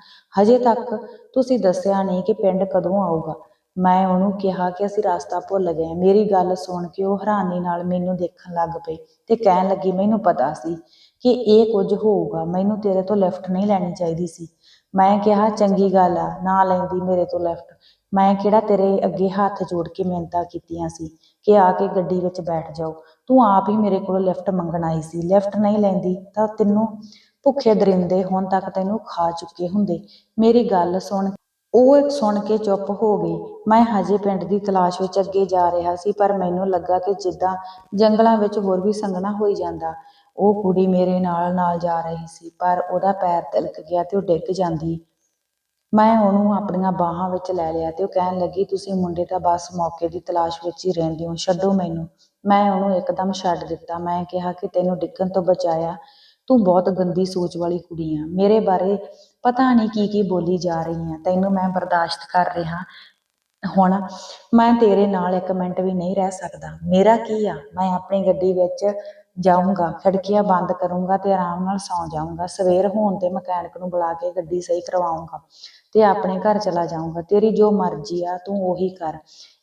Speaker 1: ਹਜੇ ਤੱਕ ਤੁਸੀਂ ਦੱਸਿਆ ਨਹੀਂ ਕਿ ਪਿੰਡ ਕਦੋਂ ਆਊਗਾ। ਮੈਂ ਉਹਨੂੰ ਕਿਹਾ ਕਿ ਅਸੀਂ ਰਸਤਾ ਭੁੱਲ ਗਏ। ਮੇਰੀ ਗੱਲ ਸੁਣ ਕੇ ਉਹ ਹੈਰਾਨੀ ਨਾਲ ਮੈਨੂੰ ਦੇਖਣ ਲੱਗ ਪਈ ਤੇ ਕਹਿਣ ਲੱਗੀ, ਮੈਨੂੰ ਪਤਾ ਸੀ ਕਿ ਇਹ ਕੁਝ ਹੋਊਗਾ। ਮੈਨੂੰ ਤੇਰੇ ਤੋਂ ਲਿਫਟ ਨਹੀਂ ਲੈਣੀ ਚਾਹੀਦੀ ਸੀ। ਮੈਂ ਕਿਹਾ, ਚੰਗੀ ਗੱਲ ਆ, ਨਾ ਲੈਂਦੀ ਮੇਰੇ ਤੋਂ ਲੈਫਟ ਮੈਂ ਕਿਹੜਾ ਤੇਰੇ ਅੱਗੇ ਹੱਥ ਜੋੜ ਕੇ ਮਿਹਨਤਾਂ ਕੀਤੀਆਂ ਸੀ ਕਿ ਆ ਕੇ ਗੱਡੀ ਵਿੱਚ ਬੈਠ ਜਾਓ? ਤੂੰ ਆਪ ਹੀ ਮੇਰੇ ਕੋਲੋਂ ਲੈਫਟ ਮੰਗਣ ਆਈ ਸੀ। ਲੈਫਟ ਨਹੀਂ ਲੈਂਦੀ ਤਾਂ ਤੈਨੂੰ ਭੁੱਖੇ ਦਰਿੰਦੇ ਹੁਣ ਤੱਕ ਤੈਨੂੰ ਖਾ ਚੁੱਕੇ ਹੁੰਦੇ। ਮੇਰੀ ਗੱਲ ਸੁਣ। ਉਹ ਸੁਣ ਕੇ ਚੁੱਪ ਹੋ ਗਈ। ਮੈਂ ਹਜੇ ਪਿੰਡ ਦੀ ਤਲਾਸ਼ ਵਿੱਚ ਅੱਗੇ ਜਾ ਰਿਹਾ ਸੀ, ਪਰ ਮੈਨੂੰ ਲੱਗਾ ਕਿ ਜਿੱਦਾਂ ਜੰਗਲਾਂ ਵਿੱਚ ਹੋਰ ਵੀ ਸੰਘਣਾ ਹੋਈ ਜਾਂਦਾ। ਉਹ ਕੁੜੀ ਮੇਰੇ ਨਾਲ ਨਾਲ ਜਾ ਰਹੀ ਸੀ, ਪਰ ਉਹਦਾ ਪੈਰ ਤਿਲਕ ਗਿਆ ਤੇ ਉਹ ਡਿੱਗ ਜਾਂਦੀ। ਮੈਂ ਉਹਨੂੰ ਆਪਣੀਆਂ ਬਾਹਾਂ ਵਿੱਚ ਲੈ ਲਿਆ ਤੇ ਉਹ ਕਹਿਣ ਲੱਗੀ, ਤੁਸੀਂ ਮੁੰਡੇ ਤਾਂ ਬਸ ਮੌਕੇ ਦੀ ਤਲਾਸ਼ ਵਿੱਚ ਹੀ ਰਹਿੰਦੇ ਹੋ, ਛੱਡੋ ਮੈਨੂੰ। ਮੈਂ ਉਹਨੂੰ ਇੱਕਦਮ ਛੱਡ ਦਿੱਤਾ। ਮੈਂ ਕਿਹਾ ਕਿ ਤੈਨੂੰ ਡਿੱਗਣ ਤੋਂ ਬਚਾਇਆ, ਤੂੰ ਬਹੁਤ ਗੰਦੀ ਸੋਚ ਵਾਲੀ ਕੁੜੀ ਆ। ਮੇਰੇ ਬਾਰੇ ਪਤਾ ਨਹੀਂ ਕੀ ਕੀ ਬੋਲੀ ਜਾ ਰਹੀ ਆ। ਤੈਨੂੰ ਮੈਂ ਬਰਦਾਸ਼ਤ ਕਰ ਰਿਹਾ ਹੁਣ। ਮੈਂ ਤੇਰੇ ਨਾਲ ਇੱਕ ਮਿੰਟ ਵੀ ਨਹੀਂ ਰਹਿ ਸਕਦਾ। ਮੇਰਾ ਕੀ ਆ? ਮੈਂ ਆਪਣੀ ਗੱਡੀ ਵਿੱਚ ਜਾਊਂਗਾ, ਖਿੜਕੀਆਂ ਬੰਦ ਕਰੂੰਗਾ ਤੇ ਆਰਾਮ ਨਾਲ ਸੌਂ ਜਾਊਂਗਾ। ਸਵੇਰ ਹੋਣ ਤੇ ਮਕੈਨਿਕ ਨੂੰ ਬੁਲਾ ਕੇ ਗੱਡੀ ਸਹੀ ਕਰਵਾਉਂਗਾ ਤੇ ਆਪਣੇ ਘਰ ਚਲਾ ਜਾਊਂਗਾ। ਤੇਰੀ ਜੋ ਮਰਜ਼ੀ ਆ, ਤੂੰ ਉਹੀ ਕਰ।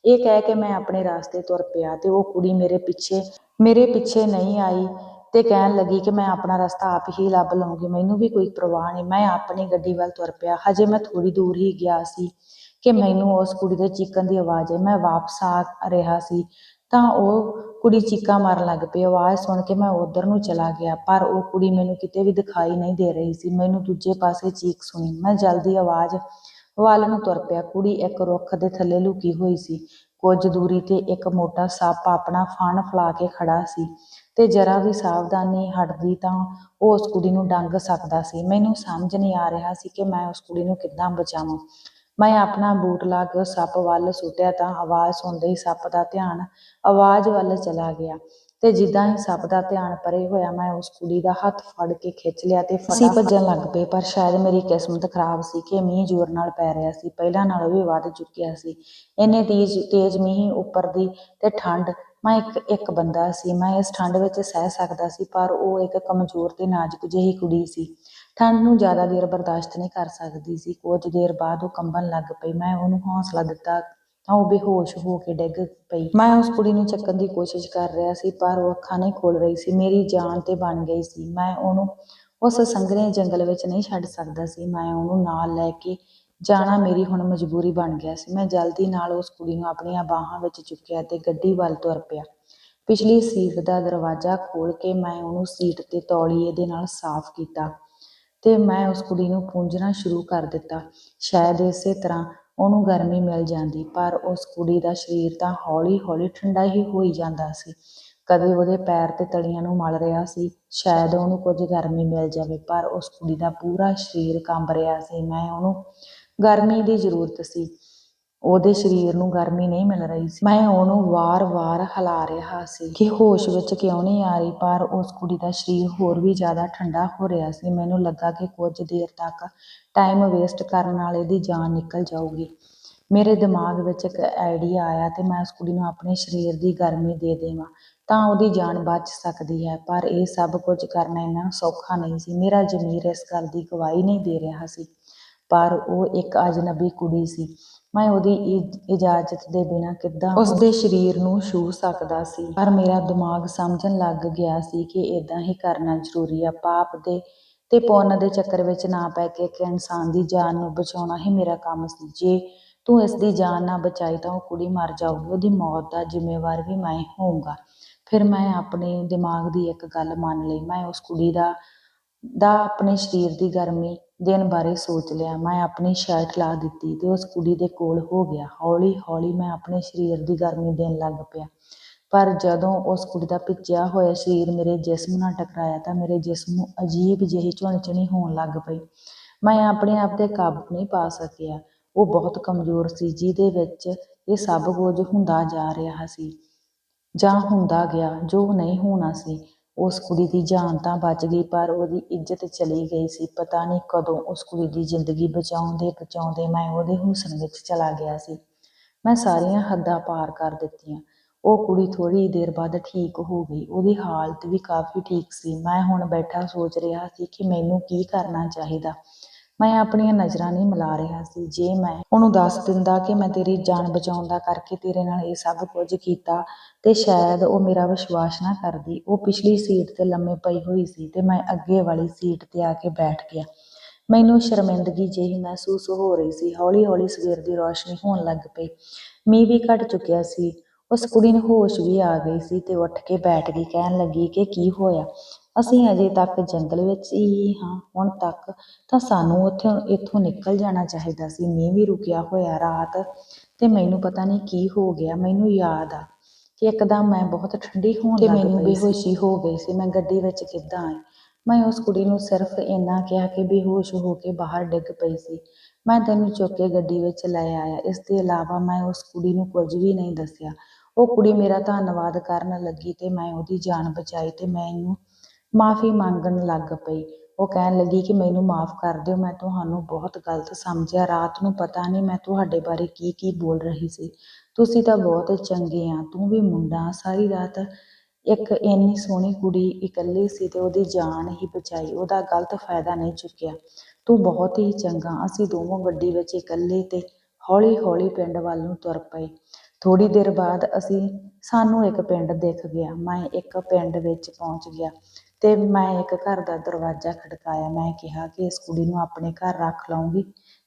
Speaker 1: ਇਹ ਕਹਿ ਕੇ ਮੈਂ ਆਪਣੇ ਰਾਸਤੇ ਤੁਰ ਪਿਆ ਤੇ ਉਹ ਕੁੜੀ ਮੇਰੇ ਪਿੱਛੇ ਮੇਰੇ ਪਿੱਛੇ ਨਹੀਂ ਆਈ ਤੇ ਕਹਿਣ ਲੱਗੀ ਕਿ ਮੈਂ ਆਪਣਾ ਰਸਤਾ ਆਪ ਹੀ ਲੱਭ ਲਵਾਂਗੀ ਮੈਨੂੰ ਵੀ ਕੋਈ ਪਰਵਾਹ ਨਹੀਂ। ਮੈਂ ਆਪਣੀ ਗੱਡੀ ਵੱਲ ਤੁਰ ਪਿਆ। ਹਜੇ ਮੈਂ ਥੋੜੀ ਦੂਰ ਹੀ ਗਿਆ ਸੀ ਕਿ ਮੈਨੂੰ ਉਸ ਕੁੜੀ ਦੇ ਚੀਕਣ ਦੀ ਆਵਾਜ਼ ਆਈ। ਮੈਂ ਵਾਪਸ ਆ ਰਿਹਾ ਸੀ ਤਾਂ ਉਹ ਕੁੜੀ ਚੀਕਾਂ ਮਾਰਨ ਲੱਗ ਪਈ, ਆਵਾਜ਼ ਸੁਣ ਕੇ ਮੈਂ ਉਧਰ ਨੂੰ ਚਲਾ ਗਿਆ, ਪਰ ਉਹ ਕੁੜੀ ਮੈਨੂੰ ਕਿਤੇ ਵੀ ਦਿਖਾਈ ਨਹੀਂ ਦੇ ਰਹੀ ਸੀ, ਮੈਨੂੰ ਦੂਜੇ ਪਾਸੇ ਚੀਕ ਸੁਣੀ, ਮੈਂ ਜਲਦੀ ਆਵਾਜ਼ ਵੱਲ ਨੂੰ ਤੁਰ ਪਿਆ, ਕੁੜੀ ਇੱਕ ਰੁੱਖ ਦੇ ਥੱਲੇ ਲੁਕੀ ਹੋਈ ਸੀ, ਕੁਝ ਦੂਰੀ ਤੇ ਇੱਕ ਮੋਟਾ ਸੱਪ ਆਪਣਾ ਫਣ ਫਲਾ ਕੇ ਖੜਾ ਸੀ ਤੇ ਜਰਾ ਵੀ ਸਾਵਧਾਨੀ ਹਟਦੀ ਤਾਂ ਉਹ ਉਸ ਕੁੜੀ ਨੂੰ ਡੰਗ ਸਕਦਾ ਸੀ, ਮੈਨੂੰ ਸਮਝ ਨਹੀਂ ਆ ਰਿਹਾ ਸੀ ਕਿ ਮੈਂ ਉਸ ਕੁੜੀ ਨੂੰ ਕਿੱਦਾਂ ਬਚਾਵਾਂ। ਮੈਂ ਆਪਣਾ ਬੂਟ ਲਾ ਕੇ ਉਸ ਸੱਪ ਵੱਲ ਸੁੱਟਿਆ ਤਾਂ ਆਵਾਜ਼ ਸੁਣਦੇ ਹੀ ਸੱਪ ਦਾ ਧਿਆਨ ਆਵਾਜ਼ ਵੱਲ ਚਲਾ ਗਿਆ। ਤੇ ਜਿੱਦਾਂ ਹੀ ਸੱਪ ਦਾ ਧਿਆਨ ਪਰੇ ਹੋਇਆ, ਮੈਂ ਉਸ ਕੁੜੀ ਦਾ ਹੱਥ ਫੜ ਕੇ ਖਿੱਚ ਲਿਆ ਤੇ ਫਟਾਫਟ ਭੱਜਣ ਲੱਗ ਪਏ, ਪਰ ਸ਼ਾਇਦ ਮੇਰੀ ਕਿਸਮਤ ਖਰਾਬ ਸੀ ਕਿ ਮੀਂਹ ਜ਼ੋਰ ਨਾਲ ਪੈ ਰਿਹਾ ਸੀ। ਪਹਿਲਾਂ ਨਾਲੋਂ ਵੀ ਵੱਧ ਚੁੱਕਿਆ ਸੀ। ਇੰਨੇ ਤੇਜ਼ ਤੇਜ਼ ਮੀਂਹ ਉੱਪਰ ਦੀ ਤੇ ਠੰਡ, ਮੈਂ ਇੱਕ ਇੱਕ ਬੰਦਾ ਸੀ। ਮੈਂ ਇਸ ਠੰਡ ਵਿੱਚ ਸਹਿ ਸਕਦਾ ਸੀ, ਪਰ ਉਹ ਇੱਕ ਕਮਜ਼ੋਰ ਤੇ ਨਾਜ਼ੁਕ ਜਿਹੀ ਕੁੜੀ ਸੀ। ਠੰਡ ਨੂੰ ਜ਼ਿਆਦਾ ਦੇਰ ਬਰਦਾਸ਼ਤ ਨਹੀਂ ਕਰ ਸਕਦੀ ਸੀ। ਕੁਝ ਦੇਰ ਬਾਅਦ ਉਹ ਕੰਬਣ ਲੱਗ ਪਈ। ਮੈਂ ਉਹਨੂੰ ਹੌਸਲਾ ਦਿੱਤਾ ਤਾਂ ਉਹ ਬੇਹੋਸ਼ ਹੋ ਕੇ ਡਿੱਗ ਪਈ। ਮੈਂ ਉਸ ਕੁੜੀ ਨੂੰ ਚੱਕਣ ਦੀ ਕੋਸ਼ਿਸ਼ ਕਰ ਰਿਹਾ ਸੀ, ਪਰ ਉਹ ਅੱਖਾਂ ਨਹੀਂ ਖੋਲ ਰਹੀ ਸੀ। ਮੇਰੀ ਜਾਨ ਤੇ ਬਣ ਗਈ ਸੀ। ਮੈਂ ਉਹਨੂੰ ਉਸ ਸੰਘਣੇ ਜੰਗਲ ਵਿੱਚ ਨਹੀਂ ਛੱਡ ਸਕਦਾ ਸੀ। ਮੈਂ ਉਹਨੂੰ ਨਾਲ ਲੈ ਕੇ ਜਾਣਾ ਮੇਰੀ ਹੁਣ ਮਜਬੂਰੀ ਬਣ ਗਿਆ ਸੀ। ਮੈਂ ਜਲਦੀ ਨਾਲ ਉਸ ਕੁੜੀ ਨੂੰ ਆਪਣੀਆਂ ਬਾਹਾਂ ਵਿੱਚ ਚੁੱਕਿਆ ਤੇ ਗੱਡੀ ਵੱਲ ਤੁਰ ਪਿਆ। ਪਿਛਲੀ ਸੀਟ ਦਾ ਦਰਵਾਜ਼ਾ ਖੋਲ ਕੇ ਮੈਂ ਉਹਨੂੰ ਸੀਟ ਤੇ ਤੌਲੀਏ ਦੇ ਨਾਲ ਸਾਫ਼ ਕੀਤਾ। ਤੇ ਮੈਂ ਉਸ ਕੁੜੀ ਨੂੰ ਪੂੰਝਣਾ ਸ਼ੁਰੂ ਕਰ ਦਿੱਤਾ ਸ਼ਾਇਦ ਇਸੇ ਤਰ੍ਹਾਂ ਉਹਨੂੰ ਗਰਮੀ ਮਿਲ ਜਾਂਦੀ ਪਰ ਉਸ ਕੁੜੀ ਦਾ ਸਰੀਰ ਤਾਂ ਹੌਲੀ-ਹੌਲੀ ਠੰਡਾ ਹੀ ਹੋਈ ਜਾਂਦਾ ਸੀ। ਕਦੇ ਉਹਦੇ ਪੈਰ ਤੇ ਤਲੀਆਂ ਨੂੰ ਮਲ ਰਿਹਾ ਸੀ, ਸ਼ਾਇਦ ਉਹਨੂੰ ਕੁਝ ਗਰਮੀ ਮਿਲ ਜਾਵੇ ਪਰ ਉਸ ਕੁੜੀ ਦਾ ਪੂਰਾ ਸਰੀਰ ਕੰਬ ਰਿਹਾ ਸੀ। ਮੈਂ ਉਹਨੂੰ ਗਰਮੀ ਦੀ ਜ਼ਰੂਰਤ ਸੀ, ਉਹਦੇ ਸਰੀਰ ਨੂੰ ਗਰਮੀ ਨਹੀਂ ਮਿਲ ਰਹੀ ਸੀ। ਮੈਂ ਉਹਨੂੰ ਵਾਰ-ਵਾਰ ਹਿਲਾ ਰਿਹਾ ਸੀ ਕਿ ਹੋਸ਼ ਵਿੱਚ ਕਿਉਂ ਨਹੀਂ ਆ ਰਹੀ, ਪਰ ਉਸ ਕੁੜੀ ਦਾ ਸਰੀਰ ਹੋਰ ਵੀ ਜ਼ਿਆਦਾ ਠੰਡਾ ਹੋ ਰਿਹਾ ਸੀ। ਮੈਨੂੰ ਲੱਗਾ ਕਿ ਕੁਝ ਦੇਰ ਤੱਕ ਟਾਈਮ ਵੇਸਟ ਕਰਨ ਨਾਲ ਇਹਦੀ ਜਾਨ ਨਿਕਲ ਜਾਊਗੀ। ਮੇਰੇ ਦਿਮਾਗ ਵਿੱਚ ਇੱਕ ਆਈਡੀਆ ਆਇਆ ਤੇ ਮੈਂ ਉਸ ਕੁੜੀ ਨੂੰ ਆਪਣੇ ਸਰੀਰ ਦੀ ਗਰਮੀ ਦੇ ਦੇਵਾਂ, ਤਾਂ ਉਹਦੀ ਜਾਨ ਬਚ ਸਕਦੀ ਹੈ, ਪਰ ਇਹ ਸਭ ਕੁਝ ਕਰਨਾ ਇੰਨਾ ਸੌਖਾ ਨਹੀਂ ਸੀ। ਮੇਰਾ ਜ਼ਮੀਰ ਇਸ ਗੱਲ ਦੀ ਗਵਾਹੀ ਨਹੀਂ ਦੇ ਰਿਹਾ ਸੀ, ਪਰ ਉਹ ਇੱਕ ਅਜਨਬੀ ਕੁੜੀ ਸੀ। ਮੈਂ ਉਹਦੀ ਇਜ ਇਜਾਜ਼ਤ ਦੇ ਬਿਨਾਂ ਕਿੱਦਾਂ ਉਸਦੇ ਸਰੀਰ ਨੂੰ ਛੂਹ ਸਕਦਾ ਸੀ। ਪਰ ਮੇਰਾ ਦਿਮਾਗ ਸਮਝਣ ਲੱਗ ਗਿਆ ਸੀ ਕਿ ਏਦਾਂ ਹੀ ਕਰਨਾ ਜ਼ਰੂਰੀ ਆ। ਪਾਪ ਦੇ ਤੇ ਪੁੰਨ ਦੇ ਚੱਕਰ ਵਿੱਚ ਨਾ ਪੈ ਕੇ ਇੱਕ ਇਨਸਾਨ ਦੀ ਜਾਨ ਨੂੰ ਬਚਾਉਣਾ ਹੀ ਮੇਰਾ ਕੰਮ ਸੀ। ਜੇ ਤੂੰ ਇਸਦੀ ਜਾਨ ਨਾ ਬਚਾਈ ਤਾਂ ਉਹ ਕੁੜੀ ਮਰ ਜਾਊਗੀ। ਉਹਦੀ ਮੌਤ ਦਾ ਜ਼ਿੰਮੇਵਾਰ ਵੀ ਮੈਂ ਹੋਊਂਗਾ। ਫਿਰ ਮੈਂ ਆਪਣੇ ਦਿਮਾਗ ਦੀ ਇੱਕ ਗੱਲ ਮੰਨ ਲਈ। ਮੈਂ ਉਸ ਕੁੜੀ ਦਾ ਦਾ ਆਪਣੇ ਸਰੀਰ ਦੀ ਗਰਮੀ ਦੇਣ ਬਾਰੇ ਸੋਚ ਲਿਆ। ਮੈਂ ਆਪਣੀ ਸ਼ਰਟ ਲਾਹ ਦਿੱਤੀ ਤੇ ਉਸ ਕੁੜੀ ਦੇ ਕੋਲ ਹੋ ਗਿਆ। ਹੌਲੀ-ਹੌਲੀ ਮੈਂ ਆਪਣੇ ਸਰੀਰ ਦੀ ਗਰਮੀ ਦੇਣ ਲੱਗ ਪਿਆ ਪਰ ਜਦੋਂ ਉਸ ਕੁੜੀ ਦਾ ਭਿੱਜਿਆ ਹੋਇਆ ਸਰੀਰ ਮੇਰੇ ਜਿਸਮ ਨਾਲ ਟਕਰਾਇਆ ਤਾਂ ਮੇਰੇ ਜਿਸਮ ਨੂੰ ਅਜੀਬ ਜਿਹੀ ਝੁਣਝਣੀ ਹੋਣ ਲੱਗ ਪਈ। ਮੈਂ ਆਪਣੇ ਆਪ ਤੇ ਕਾਬੂ ਨਹੀਂ ਪਾ ਸਕਿਆ। ਉਹ ਬਹੁਤ ਕਮਜ਼ੋਰ ਸੀ, ਜਿਹਦੇ ਵਿੱਚ ਇਹ ਸਭ ਕੁਝ ਹੁੰਦਾ ਜਾ ਰਿਹਾ ਸੀ ਜਾਂ ਹੁੰਦਾ ਗਿਆ, ਜੋ ਨਹੀਂ ਹੋਣਾ ਸੀ। ਉਸ ਕੁੜੀ ਦੀ ਜਾਨ ਤਾਂ ਬਚ ਗਈ, ਪਰ ਉਹਦੀ ਇੱਜ਼ਤ ਚਲੀ ਗਈ ਸੀ। ਪਤਾ ਨਹੀਂ ਕਦੋਂ ਉਸ ਕੁੜੀ ਦੀ ਜ਼ਿੰਦਗੀ ਬਚਾਉਂਦੇ-ਬਚਾਉਂਦੇ ਮੈਂ ਉਹਦੇ ਹੁਸਨ ਵਿੱਚ ਚਲਾ ਗਿਆ ਸੀ। ਮੈਂ ਸਾਰੀਆਂ ਹੱਦਾਂ ਪਾਰ ਕਰ ਦਿੱਤੀਆਂ। ਉਹ ਕੁੜੀ ਥੋੜ੍ਹੀ ਦੇਰ ਬਾਅਦ ਠੀਕ ਹੋ ਗਈ। ਉਹਦੀ ਹਾਲਤ ਵੀ ਕਾਫੀ ਠੀਕ ਸੀ। ਮੈਂ ਹੁਣ ਬੈਠਾ ਸੋਚ ਰਿਹਾ ਸੀ ਕਿ ਮੈਨੂੰ ਕੀ ਕਰਨਾ ਚਾਹੀਦਾ। ਮੈਂ ਆਪਣੀਆਂ ਨਜ਼ਰਾਂ ਨਹੀਂ ਮਿਲਾ ਰਿਹਾ ਸੀ। ਜੇ ਮੈਂ ਉਹਨੂੰ ਦੱਸ ਦਿੰਦਾ ਕਿ ਮੈਂ ਤੇਰੀ ਜਾਨ ਬਚਾਉਣ ਦਾ ਕਰਕੇ ਤੇਰੇ ਨਾਲ ਇਹ ਸਭ ਕੁਝ ਕੀਤਾ, ਤੇ ਸ਼ਾਇਦ ਉਹ ਮੇਰਾ ਵਿਸ਼ਵਾਸ ਨਾ ਕਰਦੀ। ਉਹ ਪਿਛਲੀ ਸੀਟ ਤੇ ਲੰਮੇ ਪਈ ਹੋਈ ਸੀ ਤੇ ਮੈਂ ਅੱਗੇ ਵਾਲੀ ਸੀਟ ਤੇ ਆ ਕੇ ਬੈਠ ਗਿਆ। ਮੈਨੂੰ ਸ਼ਰਮਿੰਦਗੀ ਜਿਹੀ ਮਹਿਸੂਸ ਹੋ ਰਹੀ ਸੀ। ਹੌਲੀ-ਹੌਲੀ ਸਵੇਰ ਦੀ ਰੌਸ਼ਨੀ ਹੋਣ ਲੱਗ ਪਈ। ਮੀਂਹ ਵੀ ਘੱਟ ਚੁੱਕਿਆ ਸੀ। ਉਸ ਕੁੜੀ ਨੂੰ ਹੋਸ਼ ਵੀ ਆ ਗਈ ਸੀ ਤੇ ਉੱਠ ਕੇ ਬੈਠ ਗਈ। ਕਹਿਣ ਲੱਗੀ ਕਿ ਕੀ ਹੋਇਆ? ਅਸੀਂ ਅਜੇ ਤੱਕ ਜੰਗਲ ਵਿੱਚ ਹੀ ਹਾਂ। ਹੁਣ ਤੱਕ ਤਾਂ ਸਾਨੂੰ ਉੱਥੋਂ ਇੱਥੋਂ ਨਿਕਲ ਜਾਣਾ ਚਾਹੀਦਾ ਸੀ। ਮੀਂਹ ਵੀ ਰੁਕਿਆ ਹੋਇਆ ਰਾਤ ਤੇ ਮੈਨੂੰ ਪਤਾ ਨਹੀਂ ਕੀ ਹੋ ਗਿਆ। ਮੈਨੂੰ ਯਾਦ ਆ ਕਿ ਇੱਕਦਮ ਮੈਂ ਬਹੁਤ ਠੰਡੀ ਹੋਣ ਲੱਗ ਪਈ ਮੈਨੂੰ ਬੇਹੋਸ਼ੀ ਹੋ ਗਈ ਸੀ। ਮੈਂ ਗੱਡੀ ਵਿੱਚ ਕਿੱਦਾਂ ਆਈ? ਮੈਂ ਉਸ ਕੁੜੀ ਨੂੰ ਸਿਰਫ ਇੰਨਾ ਕਿਹਾ ਕਿ ਬੇਹੋਸ਼ ਹੋ ਕੇ ਬਾਹਰ ਡਿੱਗ ਪਈ ਸੀ। ਮੈਂ ਤੈਨੂੰ ਚੁੱਕ ਕੇ ਗੱਡੀ ਵਿੱਚ ਲੈ ਆਇਆ। ਇਸ ਦੇ ਇਲਾਵਾ ਮੈਂ ਉਸ ਕੁੜੀ ਨੂੰ ਕੁਝ ਵੀ ਨਹੀਂ ਦੱਸਿਆ। ਉਹ ਕੁੜੀ ਮੇਰਾ ਧੰਨਵਾਦ ਕਰਨ ਲੱਗੀ ਤੇ ਮੈਂ ਉਹਦੀ ਜਾਨ ਬਚਾਈ ਤੇ ਮੈਂ ਇਹਨੂੰ ਮਾਫ਼ੀ ਮੰਗਣ ਲੱਗ ਪਈ। ਉਹ ਕਹਿਣ ਲੱਗੀ ਕਿ ਮੈਨੂੰ ਮਾਫ਼ ਕਰ ਦਿਓ, ਮੈਂ ਤੁਹਾਨੂੰ ਬਹੁਤ ਗਲਤ ਸਮਝਿਆ। ਰਾਤ ਨੂੰ ਪਤਾ ਨਹੀਂ ਮੈਂ ਤੁਹਾਡੇ ਬਾਰੇ ਕੀ-ਕੀ ਬੋਲ ਰਹੀ ਸੀ। ਤੁਸੀਂ ਤਾਂ ਬਹੁਤ ਚੰਗੇ ਆ। ਤੂੰ ਵੀ ਮੁੰਡਾ। ਸਾਰੀ ਰਾਤ ਇੱਕ ਇੰਨੀ ਸੋਹਣੀ ਕੁੜੀ ਇਕੱਲੀ ਸੀ ਤੇ ਉਹਦੀ ਜਾਨ ਹੀ ਬਚਾਈ। ਉਹਦਾ ਗਲਤ ਫਾਇਦਾ ਨਹੀਂ ਚੁੱਕਿਆ। ਤੂੰ ਬਹੁਤ ਹੀ ਚੰਗਾ। ਅਸੀਂ ਦੋਵੇਂ ਗੱਡੀ ਵਿੱਚ ਇਕੱਲੇ ਤੇ ਹੌਲੀ-ਹੌਲੀ ਪਿੰਡ ਵੱਲ ਨੂੰ ਤੁਰ ਪਏ। ਥੋੜ੍ਹੀ ਦੇਰ ਬਾਅਦ ਅਸੀਂ ਸਾਨੂੰ ਇੱਕ ਪਿੰਡ ਦਿਖ ਗਿਆ। ਮੈਂ ਇੱਕ ਪਿੰਡ ਵਿੱਚ ਪਹੁੰਚ ਗਿਆ ਤੇ ਮੈਂ ਇੱਕ ਘਰ ਦਾ ਦਰਵਾਜ਼ਾ ਖੜਕਾਇਆ। ਮੈਂ ਕਿਹਾ ਕਿ ਇਸ ਕੁੜੀ ਨੂੰ ਆਪਣੇ ਘਰ ਰੱਖ ਲਊਂਗੀ।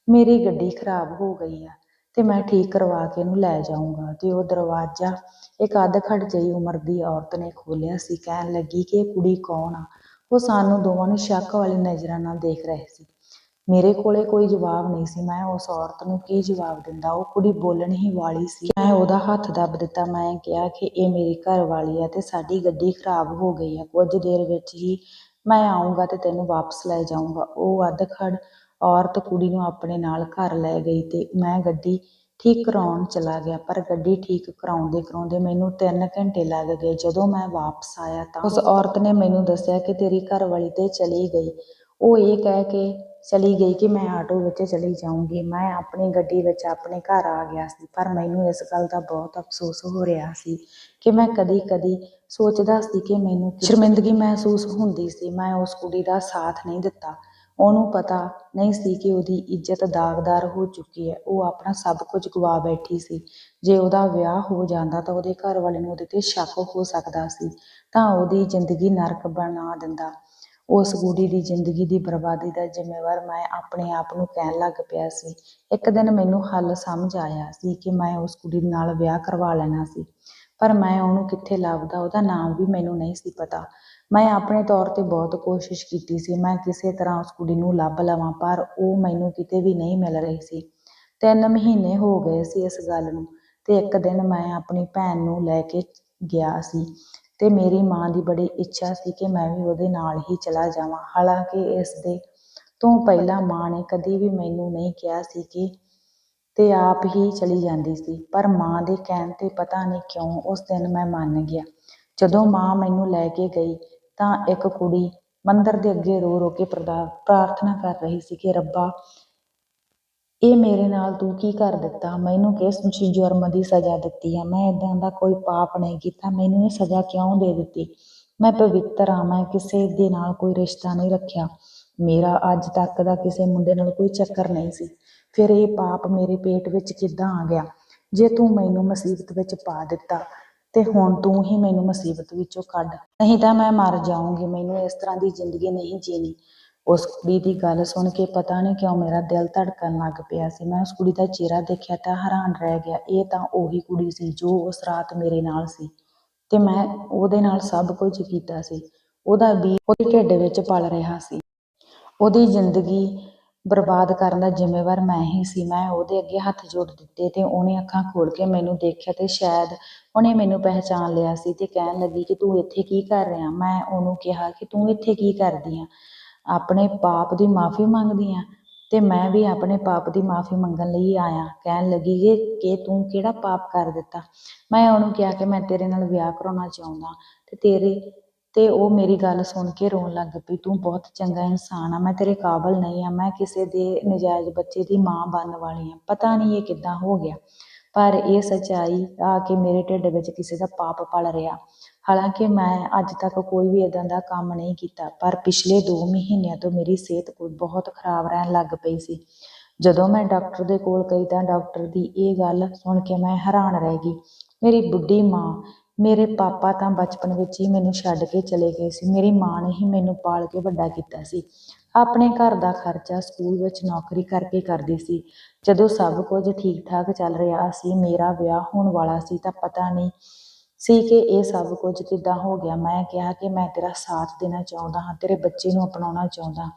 Speaker 1: ਮੇਰੀ ਗੱਡੀ ਖਰਾਬ ਹੋ ਗਈ ਆ ਤੇ ਮੈਂ ਠੀਕ ਕਰਵਾ ਕੇ ਇਹਨੂੰ ਲੈ ਜਾਊਂਗਾ ਤੇ ਉਹ ਦਰਵਾਜ਼ਾ ਇੱਕ ਅੱਧ ਅੱਧਖੜ ਜਿਹੀ ਉਮਰ ਦੀ ਔਰਤ ਨੇ ਖੋਲ੍ਹਿਆ ਸੀ। ਕਹਿਣ ਲੱਗੀ ਕਿ ਇਹ ਕੁੜੀ ਕੌਣ ਆ? ਉਹ ਸਾਨੂੰ ਦੋਵਾਂ ਨੂੰ ਸ਼ੱਕ ਵਾਲੀ ਨਜ਼ਰਾਂ ਨਾਲ ਦੇਖ ਰਹੇ ਸੀ। ਮੇਰੇ ਕੋਲੇ ਕੋਈ ਜਵਾਬ ਨਹੀਂ ਸੀ। ਮੈਂ ਉਸ ਔਰਤ ਨੂੰ ਕੀ ਜਵਾਬ ਦਿੰਦਾ? ਉਹ ਕੁੜੀ ਬੋਲਣ ਹੀ ਵਾਲੀ ਸੀ। ਮੈਂ ਉਹਦਾ ਹੱਥ ਦੱਬ ਦਿੱਤਾ। ਮੈਂ ਕਿਹਾ ਕਿ ਇਹ ਮੇਰੀ ਘਰ ਵਾਲੀ ਹੈ ਤੇ ਸਾਡੀ ਗੱਡੀ ਖਰਾਬ ਹੋ ਗਈ ਹੈ ਕੁਝ ਦੇਰ ਵਿੱਚ ਹੀ ਮੈਂ ਆਊਂਗਾ ਤੇ ਤੈਨੂੰ ਵਾਪਸ ਲੈ ਜਾਊਂਗਾ। ਉਹ ਅੱਧਖੜ ਔਰਤ ਕੁੜੀ ਨੂੰ ਆਪਣੇ ਨਾਲ ਘਰ ਲੈ ਗਈ ਤੇ ਮੈਂ ਗੱਡੀ ਠੀਕ ਕਰਾਉਣ ਚਲਾ ਗਿਆ ਪਰ ਗੱਡੀ ਠੀਕ ਕਰਾਉਂਦੇ-ਕਰਾਉਂਦੇ ਮੈਨੂੰ ਤਿੰਨ ਘੰਟੇ ਲੱਗ ਗਏ। ਜਦੋਂ ਮੈਂ ਵਾਪਸ ਆਇਆ ਤਾਂ ਉਸ ਔਰਤ ਨੇ ਮੈਨੂੰ ਦੱਸਿਆ ਕਿ ਤੇਰੀ ਘਰਵਾਲੀ ਤੇ ਚਲੀ ਗਈ। ਉਹ ਇਹ ਕਹਿ ਕੇ ਚਲੀ ਗਈ ਕਿ ਮੈਂ ਆਟੋ ਵਿੱਚ ਚਲੀ ਜਾਊਂਗੀ। ਮੈਂ ਆਪਣੀ ਗੱਡੀ ਵਿੱਚ ਆਪਣੇ ਘਰ ਆ ਗਿਆ ਸੀ, ਪਰ ਮੈਨੂੰ ਇਸ ਗੱਲ ਦਾ ਬਹੁਤ ਅਫ਼ਸੋਸ ਹੋ ਰਿਹਾ ਸੀ ਕਿ ਮੈਂ ਕਦੀ-ਕਦੀ ਸੋਚਦਾ ਸੀ ਕਿ ਮੈਨੂੰ ਸ਼ਰਮਿੰਦਗੀ ਮਹਿਸੂਸ ਹੁੰਦੀ ਸੀ। ਮੈਂ ਉਸ ਕੁੜੀ ਦਾ ਸਾਥ ਨਹੀਂ ਦਿੱਤਾ। ਉਹਨੂੰ ਪਤਾ ਨਹੀਂ ਸੀ ਕਿ ਉਹਦੀ ਇੱਜ਼ਤ ਦਾਗਦਾਰ ਹੋ ਚੁੱਕੀ ਹੈ। ਉਹ ਆਪਣਾ ਸਭ ਕੁਝ ਗਵਾ ਬੈਠੀ ਸੀ। ਜੇ ਉਹਦਾ ਵਿਆਹ ਹੋ ਜਾਂਦਾ ਤਾਂ ਉਹਦੇ ਘਰ ਵਾਲੇ ਨੂੰ ਉਹਦੇ ਤੇ ਸ਼ੱਕ ਹੋ ਸਕਦਾ ਸੀ, ਤਾਂ ਉਹਦੀ ਜ਼ਿੰਦਗੀ ਨਰਕ ਬਣਾ ਦਿੰਦਾ। ਉਸ ਕੁੜੀ ਦੀ ਜ਼ਿੰਦਗੀ ਦੀ ਬਰਬਾਦੀ ਦਾ ਜ਼ਿੰਮੇਵਾਰ ਮੈਂ ਆਪਣੇ ਆਪ ਨੂੰ ਕਹਿਣ ਲੱਗ ਪਿਆ ਸੀ। ਇੱਕ ਦਿਨ ਮੈਨੂੰ ਹੱਲ ਸਮਝ ਆਇਆ ਸੀ ਕਿ ਮੈਂ ਉਸ ਕੁੜੀ ਨਾਲ ਵਿਆਹ ਕਰਵਾ ਲੈਣਾ ਸੀ, ਪਰ ਮੈਂ ਉਹਨੂੰ ਕਿੱਥੇ ਲੱਭਦਾ? ਉਹਦਾ ਨਾਮ ਵੀ ਮੈਨੂੰ ਨਹੀਂ ਸੀ ਪਤਾ। ਮੈਂ ਆਪਣੇ ਤੌਰ ਤੇ ਬਹੁਤ ਕੋਸ਼ਿਸ਼ ਕੀਤੀ ਸੀ। ਮੈਂ ਕਿਸੇ ਤਰ੍ਹਾਂ ਉਸ ਕੁੜੀ ਨੂੰ ਲੱਭ ਲਵਾਂ, ਪਰ ਉਹ ਮੈਨੂੰ ਕਿਤੇ ਵੀ ਨਹੀਂ ਮਿਲ ਰਹੀ ਸੀ। ਤਿੰਨ ਮਹੀਨੇ ਹੋ ਗਏ ਸੀ ਇਸ ਗੱਲ ਨੂੰ, ਤੇ ਇੱਕ ਦਿਨ ਮੈਂ ਆਪਣੀ ਭੈਣ ਨੂੰ ਲੈ ਕੇ ਗਿਆ ਸੀ ਤੇ ਮੇਰੀ ਮਾਂ ਦੀ ਬੜੀ ਇੱਛਾ ਸੀ ਕਿ ਮੈਂ ਵੀ ਉਹਦੇ ਨਾਲ ਹੀ ਚਲਾ ਜਾਵਾਂ। ਹਾਲਾਂਕਿ ਇਸ ਦੇ ਤੋਂ ਪਹਿਲਾਂ ਮਾਂ ਨੇ ਕਦੇ ਵੀ ਮੈਨੂੰ ਨਹੀਂ ਕਿਹਾ ਸੀ ਕਿ ਤੇ ਆਪ ਹੀ ਚਲੀ ਜਾਂਦੀ ਸੀ, ਪਰ ਮਾਂ ਦੇ ਕਹਿਣ ਤੇ ਪਤਾ ਨਹੀਂ ਕਿਉਂ ਉਸ ਦਿਨ ਮੈਂ ਮੰਨ ਗਿਆ। ਜਦੋਂ ਮਾਂ ਮੈਨੂੰ ਲੈ ਕੇ ਗਈ ਤਾਂ ਇੱਕ ਕੁੜੀ ਮੰਦਰ ਦੇ ਅੱਗੇ ਰੋ ਰੋ ਕੇ ਪ੍ਰਦਾ- ਪ੍ਰਾਰਥਨਾ ਕਰ ਰਹੀ ਸੀ ਕਿ ਰੱਬਾ ਇਹ ਮੇਰੇ ਨਾਲ ਤੂੰ ਕੀ ਕਰ ਦਿੱਤਾ? ਮੈਨੂੰ ਕਿਸ ਜੁਰਮ ਦੀ ਸਜ਼ਾ ਦਿੱਤੀ ਆ ਮੈਂ ਇਦਾਂ ਦਾ ਕੋਈ ਪਾਪ ਨਹੀਂ ਕੀਤਾ। ਮੈਨੂੰ ਇਹ ਸਜ਼ਾ ਕਿਉਂ ਦੇ ਦਿੱਤੀ? ਮੈਂ ਪਵਿੱਤਰ ਹਾਂ। ਮੈਂ ਕਿਸੇ ਦੇ ਨਾਲ ਕੋਈ ਰਿਸ਼ਤਾ ਨਹੀਂ ਰੱਖਿਆ। ਮੇਰਾ ਅੱਜ ਤੱਕ ਦਾ ਕਿਸੇ ਮੁੰਡੇ ਨਾਲ ਕੋਈ ਚੱਕਰ ਨਹੀਂ ਸੀ। ਫਿਰ ਇਹ ਪਾਪ ਮੇਰੇ ਪੇਟ ਵਿੱਚ ਕਿੱਦਾਂ ਆ ਗਿਆ? ਜੇ ਤੂੰ ਮੈਨੂੰ ਮੁਸੀਬਤ ਵਿੱਚ ਪਾ ਦਿੱਤਾ, ਤੇ ਹੁਣ ਤੂੰ ਹੀ ਮੈਨੂੰ ਮੁਸੀਬਤ ਵਿੱਚੋਂ ਕੱਢ। ਨਹੀਂ ਤਾਂ ਮੈਂ ਮਰ ਜਾਊਂਗੀ। ਮੈਨੂੰ ਇਸ ਤਰ੍ਹਾਂ ਦੀ ਜ਼ਿੰਦਗੀ ਨਹੀਂ ਜੀਣੀ। ਉਸ ਕੁੜੀ ਦੀ ਗੱਲ ਸੁਣ ਕੇ ਪਤਾ ਨਹੀਂ ਕਿਉਂ ਮੇਰਾ ਦਿਲ ਧੜਕਣ ਲੱਗ ਪਿਆ ਸੀ। ਮੈਂ ਉਸ ਕੁੜੀ ਦਾ ਚਿਹਰਾ ਦੇਖਿਆ ਤਾਂ ਹੈਰਾਨ ਰਹਿ ਗਿਆ। ਇਹ ਤਾਂ ਉਹੀ ਕੁੜੀ ਸੀ ਜੋ ਉਸ ਰਾਤ ਮੇਰੇ ਨਾਲ ਸੀ ਤੇ ਮੈਂ ਉਹਦੇ ਨਾਲ ਸਭ ਕੁਝ ਕੀਤਾ ਸੀ। ਉਹਦਾ ਵੀ ਉਹਦੇ ਢਿੱਡ ਵਿੱਚ ਪਲ ਰਿਹਾ ਸੀ। ਉਹਦੀ ਜ਼ਿੰਦਗੀ ਬਰਬਾਦ ਕਰਨ ਦਾ ਜ਼ਿੰਮੇਵਾਰ ਮੈਂ ਹੀ ਸੀ। ਮੈਂ ਉਹਦੇ ਅੱਗੇ ਹੱਥ ਜੋੜ ਦਿੱਤੇ ਤੇ ਉਹਨੇ ਅੱਖਾਂ ਖੋਲ ਕੇ ਮੈਨੂੰ ਦੇਖਿਆ ਤੇ ਸ਼ਾਇਦ ਉਹਨੇ ਮੈਨੂੰ ਪਹਿਚਾਨ ਲਿਆ ਸੀ ਤੇ ਕਹਿਣ ਲੱਗੀ ਕਿ ਤੂੰ ਇੱਥੇ ਕੀ ਕਰ ਰਿਹਾ? ਮੈਂ ਉਹਨੂੰ ਕਿਹਾ ਕਿ ਤੂੰ ਇੱਥੇ ਕੀ ਕਰਦੀ ਆ? ਆਪਣੇ ਪਾਪ ਦੀ ਮਾਫੀ ਮੰਗਦੀ ਆ ਤੇ ਮੈਂ ਵੀ ਆਪਣੇ ਪਾਪ ਦੀ ਮਾਫੀ ਮੰਗਣ ਲਈ ਆਇਆ। ਕਹਿਣ ਲੱਗੀ ਕਿ ਤੂੰ ਕਿਹੜਾ ਪਾਪ ਕਰ ਦਿੱਤਾ? ਮੈਂ ਉਹਨੂੰ ਕਿਹਾ ਕਿ ਮੈਂ ਤੇਰੇ ਨਾਲ ਵਿਆਹ ਕਰਾਉਣਾ ਚਾਹੁੰਦਾ ਤੇ ਤੇਰੇ ਤੇ ਉਹ ਮੇਰੀ ਗੱਲ ਸੁਣ ਕੇ ਰੋਣ ਲੱਗ ਪਈ। ਤੂੰ ਬਹੁਤ ਚੰਗਾ ਇਨਸਾਨ ਆ, ਮੈਂ ਤੇਰੇ ਕਾਬਲ ਨਹੀਂ ਆ, ਮੈਂ ਕਿਸੇ ਦੇ ਨਜਾਇਜ਼ ਬੱਚੇ ਦੀ ਮਾਂ ਬਣਨ ਵਾਲੀ ਆ। ਪਤਾ ਨਹੀਂ ਇਹ ਕਿੱਦਾਂ ਹੋ ਗਿਆ। ਪਰ ਇਹ ਸੱਚਾਈ ਆ ਕੇ ਮੇਰੇ ਢਿੱਡ ਵਿੱਚ ਕਿਸੇ ਦਾ ਪਾਪ ਪਲ ਰਿਹਾ। ਹਾਲਾਂਕਿ ਮੈਂ ਅੱਜ ਤੱਕ ਕੋਈ ਵੀ ਇਦਾਂ ਦਾ ਕੰਮ ਨਹੀਂ ਕੀਤਾ, ਪਰ ਪਿਛਲੇ 2 ਮਹੀਨਿਆਂ ਤੋਂ ਮੇਰੀ ਸਿਹਤ ਕੋਈ ਬਹੁਤ ਖਰਾਬ ਰਹਿਣ ਲੱਗ ਪਈ ਸੀ। ਜਦੋਂ ਮੈਂ ਡਾਕਟਰ ਦੇ ਕੋਲ ਗਈ ਤਾਂ ਡਾਕਟਰ ਦੀ ਇਹ ਗੱਲ ਸੁਣ ਕੇ ਮੈਂ ਹੈਰਾਨ ਰਹਿ ਗਈ। ਮੇਰੀ ਬੁੱਢੀ ਮਾਂ, ਮੇਰੇ ਪਾਪਾ ਤਾਂ ਬਚਪਨ ਵਿੱਚ ਹੀ ਮੈਨੂੰ ਛੱਡ ਕੇ ਚਲੇ ਗਏ ਸੀ। ਮੇਰੀ ਮਾਂ ਨੇ ਹੀ ਮੈਨੂੰ ਪਾਲ ਕੇ ਵੱਡਾ ਕੀਤਾ ਸੀ। ਆਪਣੇ ਘਰ ਦਾ ਖਰਚਾ ਸਕੂਲ ਵਿੱਚ ਨੌਕਰੀ ਕਰਕੇ ਕਰਦੀ ਸੀ। ਜਦੋਂ ਸਭ ਕੁਝ ਠੀਕ ਠਾਕ ਚੱਲ ਰਿਹਾ ਸੀ, ਮੇਰਾ ਵਿਆਹ ਹੋਣ ਵਾਲਾ ਸੀ ਤਾਂ ਪਤਾ ਨਹੀਂ ਸੀ ਕਿ ਇਹ ਸਭ ਕੁਝ ਕਿੱਦਾਂ ਹੋ ਗਿਆ? ਮੈਂ ਕਿਹਾ ਕਿ ਮੈਂ ਤੇਰਾ ਸਾਥ ਦੇਣਾ ਚਾਹੁੰਦਾ ਹਾਂ, ਤੇਰੇ ਬੱਚੇ ਨੂੰ ਅਪਣਾਉਣਾ ਚਾਹੁੰਦਾ